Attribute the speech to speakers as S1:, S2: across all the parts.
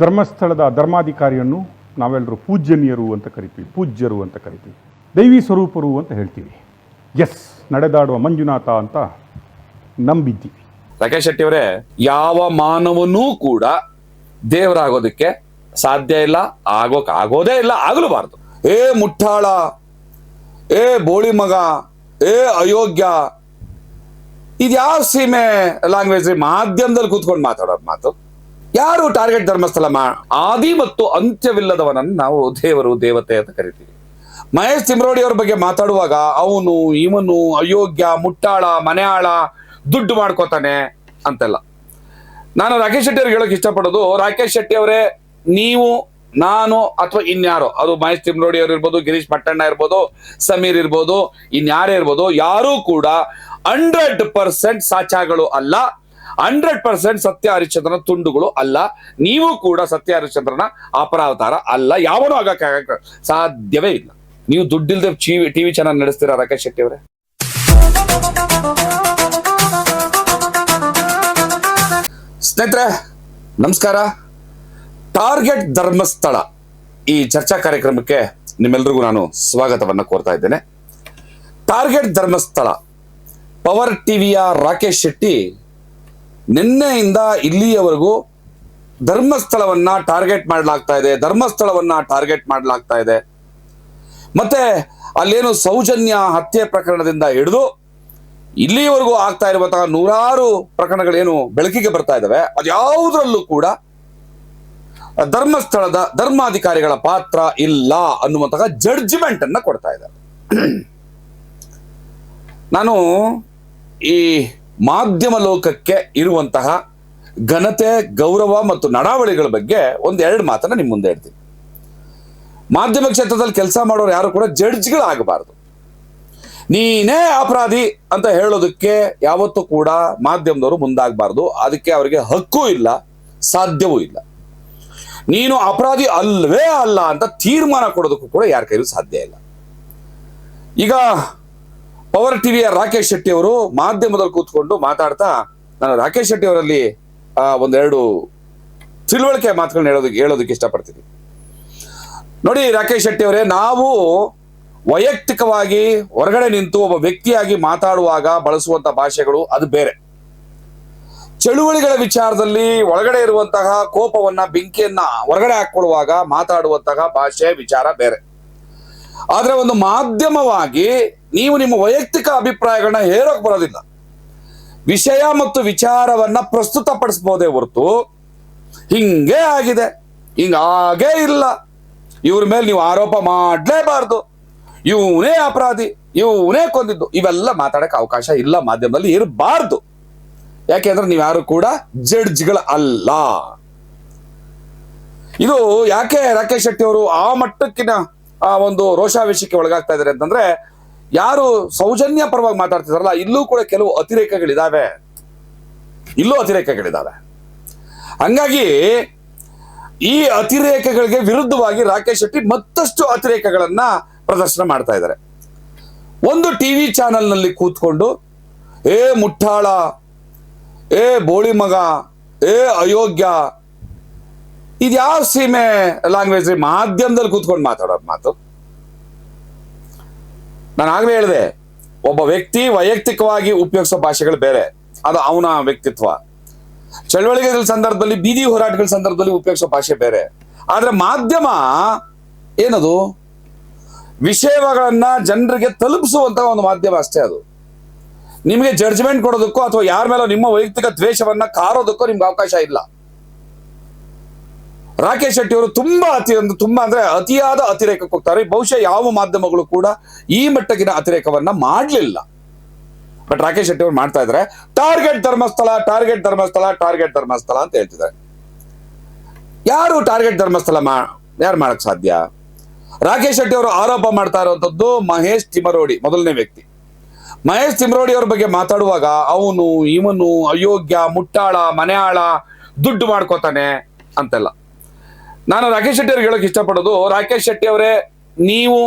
S1: ಧರ್ಮಸ್ಥಳದ ಧರ್ಮಾಧಿಕಾರಿಯನ್ನು ನಾವೆಲ್ಲರೂ ಪೂಜ್ಯನೀಯರು ಅಂತ ಕರಿತೀವಿ, ಪೂಜ್ಯರು ಅಂತ ಕರಿತೀವಿ. ದೈವಿ ಸ್ವರೂಪರು ಅಂತ ಹೇಳ್ತೀವಿ. ಎಸ್ ನಡೆದಾಡುವ ಮಂಜುನಾಥ ಅಂತ ನಂಬಿದ್ದೀವಿ.
S2: ರಾಕೇಶ್ ಶೆಟ್ಟಿ ಅವರೇ ಯಾವ ಮಾನವನೂ ಕೂಡ ದೇವರಾಗೋದಕ್ಕೆ ಸಾಧ್ಯ ಇಲ್ಲ ಆಗೋಕ್ ಆಗೋದೇ ಇಲ್ಲ, ಆಗಲೂಬಾರ್ದು. ಏ ಮುಟ್ಟಾಳ ಏ ಬೋಳಿ ಮಗ, ಏ ಅಯೋಗ್ಯ, ಇದ್ಯಾವ ಸೀಮೆ ಲ್ಯಾಂಗ್ವೇಜ್ ಮಾಧ್ಯಮದಲ್ಲಿ ಕೂತ್ಕೊಂಡು ಮಾತಾಡೋದು ಮಾತು. ಯಾರು ಟಾರ್ಗೆಟ್ ಧರ್ಮಸ್ಥಳ ಮಾ ಆದಿ ಮತ್ತು ಅಂತ್ಯವಿಲ್ಲದವನನ್ನು ನಾವು ದೇವರು, ದೇವತೆ ಅಂತ ಕರಿತೀವಿ. ಮಹೇಶ್ ತಿಮ್ರೋಡಿ ಅವ್ರ ಬಗ್ಗೆ ಮಾತಾಡುವಾಗ ಅವನು, ಇವನು ಅಯೋಗ್ಯ, ಮುಟ್ಟಾಳ, ಮನೆಯಾಳ, ದುಡ್ಡು ಮಾಡ್ಕೋತಾನೆ ಅಂತೆಲ್ಲ. ನಾನು ರಾಕೇಶ್ ಶೆಟ್ಟಿ ಅವ್ರಿಗೆ ಹೇಳಕ್ ಇಷ್ಟಪಡೋದು, ರಾಕೇಶ್ ಶೆಟ್ಟಿ ಅವರೇ, ನೀವು, ನಾನು ಅಥವಾ ಇನ್ಯಾರೋ, ಅದು ಮಹೇಶ್ ತಿಮ್ರೋಡಿ ಅವ್ರು ಇರ್ಬೋದು, ಗಿರೀಶ್ ಪಟ್ಟಣ್ಣ ಇರ್ಬೋದು, ಸಮೀರ್ ಇರ್ಬೋದು, ಇನ್ಯಾರೇ ಇರ್ಬೋದು, ಯಾರೂ ಕೂಡ ಹಂಡ್ರೆಡ್ ಪರ್ಸೆಂಟ್ ಸಾಚಾಗಳು ಅಲ್ಲ. ಹಂಡ್ರೆಡ್ ಪರ್ಸೆಂಟ್ ಸತ್ಯ ಹರಿಶ್ಚಂದ್ರನ ತುಂಡುಗಳು ಅಲ್ಲ. ನೀವು ಕೂಡ ಸತ್ಯ ಹರಿಶ್ಚಂದ್ರನ ಅಪರಾವತಾರ ಅಲ್ಲ. ಯಾವನೂ ಆಗಕ್ಕೆ ಸಾಧ್ಯವೇ ಇಲ್ಲ. ನೀವು ದುಡ್ಡಿಲ್ದೆ ಟಿವಿ ಚಾನಲ್ ನಡೆಸ್ತೀರಾ ರಾಕೇಶ್ ಶೆಟ್ಟಿ ಅವರೇ? ಸ್ನೇಹಿತರೆ, ನಮಸ್ಕಾರ. ಟಾರ್ಗೆಟ್ ಧರ್ಮಸ್ಥಳ ಈ ಚರ್ಚಾ ಕಾರ್ಯಕ್ರಮಕ್ಕೆ ನಿಮ್ಮೆಲ್ರಿಗೂ ನಾನು ಸ್ವಾಗತವನ್ನು ಕೋರ್ತಾ ಇದ್ದೇನೆ. ಟಾರ್ಗೆಟ್ ಧರ್ಮಸ್ಥಳ, ಪವರ್ ಟಿವಿಯ ರಾಕೇಶ್ ಶೆಟ್ಟಿ ನಿನ್ನೆಯಿಂದ ಇಲ್ಲಿಯವರೆಗೂ ಧರ್ಮಸ್ಥಳವನ್ನ ಟಾರ್ಗೆಟ್ ಮಾಡಲಾಗ್ತಾ ಇದೆ, ಧರ್ಮಸ್ಥಳವನ್ನ ಟಾರ್ಗೆಟ್ ಮಾಡಲಾಗ್ತಾ ಇದೆ. ಮತ್ತೆ ಅಲ್ಲೇನು ಸೌಜನ್ಯ ಹತ್ಯೆ ಪ್ರಕರಣದಿಂದ ಹಿಡಿದು ಇಲ್ಲಿಯವರೆಗೂ ಆಗ್ತಾ ಇರುವಂತಹ ನೂರಾರು ಪ್ರಕರಣಗಳೇನು ಬೆಳಕಿಗೆ ಬರ್ತಾ ಇದಾವೆ. ಅದ್ಯಾವುದರಲ್ಲೂ ಕೂಡ ಧರ್ಮಸ್ಥಳದ ಧರ್ಮಾಧಿಕಾರಿಗಳ ಪಾತ್ರ ಇಲ್ಲ ಅನ್ನುವಂತಹ ಜಡ್ಜ್ಮೆಂಟ್ ಅನ್ನ ಕೊಡ್ತಾ ಇದ್ದಾರೆ. ನಾನು ಈ ಮಾಧ್ಯಮ ಲೋಕಕ್ಕೆ ಇರುವಂತಹ ಘನತೆ, ಗೌರವ ಮತ್ತು ನಡಾವಳಿಗಳ ಬಗ್ಗೆ ಒಂದೆರಡು ಮಾತನ್ನ ನಿಮ್ಮ ಮುಂದೆ ಇಡ್ತೀನಿ ಮಾಧ್ಯಮ ಕ್ಷೇತ್ರದಲ್ಲಿ ಕೆಲಸ ಮಾಡೋರು ಯಾರು ಕೂಡ ಜಡ್ಜ್ಗಳಾಗಬಾರದು. ನೀನೇ ಅಪರಾಧಿ ಅಂತ ಹೇಳೋದಕ್ಕೆ ಯಾವತ್ತೂ ಕೂಡ ಮಾಧ್ಯಮದವರು ಮುಂದಾಗಬಾರ್ದು. ಅದಕ್ಕೆ ಅವರಿಗೆ ಹಕ್ಕು ಇಲ್ಲ, ಸಾಧ್ಯವೂ ಇಲ್ಲ. ನೀನು ಅಪರಾಧಿ ಅಲ್ವೇ ಅಲ್ಲ ಅಂತ ತೀರ್ಮಾನ ಕೊಡೋದಕ್ಕೂ ಕೂಡ ಯಾರ ಕೈಲೂ ಸಾಧ್ಯ ಇಲ್ಲ. ಈಗ ಪವರ್ ಟಿವಿಯ ರಾಕೇಶ್ ಶೆಟ್ಟಿ ಅವರು ಮಾಧ್ಯಮದಲ್ಲಿ ಕೂತ್ಕೊಂಡು ಮಾತಾಡ್ತಾ ನಾನು ರಾಕೇಶ್ ಶೆಟ್ಟಿ ಅವರಲ್ಲಿ ಆ, ಒಂದೆರಡು ತಿಳುವಳಿಕೆ ಮಾತುಗಳನ್ನ ಹೇಳೋದಕ್ಕೆ ಹೇಳೋದಕ್ಕೆ ಇಷ್ಟಪಡ್ತೀನಿ. ನೋಡಿ ರಾಕೇಶ್ ಶೆಟ್ಟಿ ಅವರೇ ನಾವು ವೈಯಕ್ತಿಕವಾಗಿ ಹೊರಗಡೆ ನಿಂತು ಒಬ್ಬ ವ್ಯಕ್ತಿಯಾಗಿ ಮಾತಾಡುವಾಗ ಬಳಸುವಂತ ಭಾಷೆಗಳು ಅದು ಬೇರೆ. ಚಳುವಳಿಗಳ ವಿಚಾರದಲ್ಲಿ ಒಳಗಡೆ ಇರುವಂತಹ ಕೋಪವನ್ನ ಬೆಂಕಿಯನ್ನ ಹೊರಗಡೆ ಹಾಕೊಳ್ಳುವಾಗ ಮಾತಾಡುವಂತಹ ಭಾಷೆ ವಿಚಾರ ಬೇರೆ. ಆದ್ರೆ ಒಂದು ಮಾಧ್ಯಮವಾಗಿ ನೀವು ನಿಮ್ಮ ವೈಯಕ್ತಿಕ ಅಭಿಪ್ರಾಯಗಳನ್ನ ಹೇರೋಕ್ ಬರೋದಿಲ್ಲ. ವಿಷಯ ಮತ್ತು ವಿಚಾರವನ್ನ ಪ್ರಸ್ತುತಪಡಿಸಬಹುದೇ ಹೊರತು ಹಿಂಗೇ ಆಗಿದೆ. ಹಿಂಗಾಗೇ ಇಲ್ಲ. ಇವ್ರ ಮೇಲೆ ನೀವು ಆರೋಪ ಮಾಡಲೇಬಾರ್ದು. ಇವನೇ ಅಪರಾಧಿ, ಇವನೇ ಕೊಂದಿದ್ದು. ಇವೆಲ್ಲ ಮಾತಾಡಕ್ಕೆ ಅವಕಾಶ ಇಲ್ಲ ಮಾಧ್ಯಮದಲ್ಲಿ ಇರಬಾರ್ದು. ಯಾಕೆಂದ್ರೆ ನೀವು ಯಾರು ಕೂಡ ಜಡ್ಜ್ಗಳ ಅಲ್ಲ. ಇದು ಯಾಕೆ ರಾಕೇಶ್ ಶೆಟ್ಟಿ ಅವರು ಆ ಮಟ್ಟಕ್ಕಿನ ಆ ಒಂದು ರೋಷಾವೇಶಕ್ಕೆ ಒಳಗಾಗ್ತಾ ಇದ್ದಾರೆ ಅಂತಂದ್ರೆ ಯಾರು ಸೌಜನ್ಯ ಪರವಾಗಿ ಮಾತಾಡ್ತಿದಾರಲ್ಲ, ಇಲ್ಲೂ ಕೂಡ ಕೆಲವು ಅತಿರೇಕಗಳಿದಾವೆ. ಇಲ್ಲೂ ಅತಿರೇಕಗಳಿದಾವೆ. ಹಂಗಾಗಿ ಈ ಅತಿರೇಕಗಳಿಗೆ ವಿರುದ್ಧವಾಗಿ ರಾಕೇಶ್ ಶೆಟ್ಟಿ ಮತ್ತಷ್ಟು ಅತಿರೇಕಗಳನ್ನ ಪ್ರದರ್ಶನ ಮಾಡ್ತಾ ಇದ್ದಾರೆ. ಒಂದು ಟಿವಿ ಚಾನೆಲ್ನಲ್ಲಿ ಕೂತ್ಕೊಂಡು, ಏ ಮುಟ್ಟಾಳ, ಏ ಬೋಳಿ ಮಗ, ಏ ಅಯೋಗ್ಯ, ಇದ್ಯಾವ ಸೀಮೆ ಲ್ಯಾಂಗ್ವೇಜ್ ಮಾಧ್ಯಮದಲ್ಲಿ ಕೂತ್ಕೊಂಡು ಮಾತಾಡೋದು ಮಾತು. ನಾನು ಆಗ್ಲೇ ಹೇಳಿದೆ, ಒಬ್ಬ ವ್ಯಕ್ತಿ ವೈಯಕ್ತಿಕವಾಗಿ ಉಪಯೋಗಿಸೋ ಭಾಷೆಗಳು ಬೇರೆ. ಅದು ಅವನ ವ್ಯಕ್ತಿತ್ವ. ಚಳವಳಿಗೆಗಳ ಸಂದರ್ಭದಲ್ಲಿ, ಬೀದಿ ಹೋರಾಟಗಳ ಸಂದರ್ಭದಲ್ಲಿ ಉಪಯೋಗಿಸೋ ಭಾಷೆ ಬೇರೆ. ಆದ್ರೆ ಮಾಧ್ಯಮ ಏನದು? ವಿಷಯಗಳನ್ನ ಜನರಿಗೆ ತಲುಪಿಸುವಂತಹ ಒಂದು ಮಾಧ್ಯಮ ಅಷ್ಟೇ ಅದು. ನಿಮಗೆ ಜಡ್ಜ್ಮೆಂಟ್ ಕೊಡೋದಕ್ಕೋ ಅಥವಾ ಯಾರ ಮೇಲೆ ನಿಮ್ಮ ವೈಯಕ್ತಿಕ ದ್ವೇಷವನ್ನ ಕಾರೋದಕ್ಕೋ ನಿಮ್ಗೆ ಅವಕಾಶ ಇಲ್ಲ. ರಾಕೇಶ್ ಶೆಟ್ಟಿ ಅವರು ತುಂಬಾ ಅತಿ ತುಂಬಾ ಅಂದ್ರೆ ಅತಿಯಾದ ಅತಿರೇಕಕ್ಕೆ ಹೋಗ್ತಾರೆ. ಬಹುಶಃ ಯಾವ ಮಾಧ್ಯಮಗಳು ಕೂಡ ಈ ಮಟ್ಟಗಿನ ಅತಿರೇಕವನ್ನ ಮಾಡಲಿಲ್ಲ. ಬಟ್ ರಾಕೇಶ್ ಶೆಟ್ಟಿ ಅವರು ಮಾಡ್ತಾ ಇದ್ದಾರೆ. Target Dharmasthala target Dharmasthala target Dharmasthala ಅಂತ ಹೇಳ್ತಿದ್ದಾರೆ. ಯಾರು ಟಾರ್ಗೆಟ್ ಧರ್ಮಸ್ಥಳ ಮಾ, ಯಾರು ಮಾಡಕ್ ಸಾಧ್ಯ? ರಾಕೇಶ್ ಶೆಟ್ಟಿ ಅವರು ಆರೋಪ ಮಾಡ್ತಾ ಇರುವಂತದ್ದು ಮಹೇಶ್ ತಿಮರೋಡಿ ಮೊದಲನೇ ವ್ಯಕ್ತಿ. ಮಹೇಶ್ ತಿಮರೋಡಿ ಅವ್ರ ಬಗ್ಗೆ ಮಾತಾಡುವಾಗ ಅವನು, ಇವನು ಅಯೋಗ್ಯ, ಮುಟ್ಟಾಳ, ಮನೆಯಾಳ, ದುಡ್ಡು ಮಾಡ್ಕೋತಾನೆ ಅಂತೆಲ್ಲ. ನಾನು ರಾಕೇಶ್ ಶೆಟ್ಟಿ ಅವ್ರಿಗೆ ಹೇಳಕ್ ಇಷ್ಟಪಡೋದು, ರಾಕೇಶ್ ಶೆಟ್ಟಿ ಅವರೇ, ನೀವು,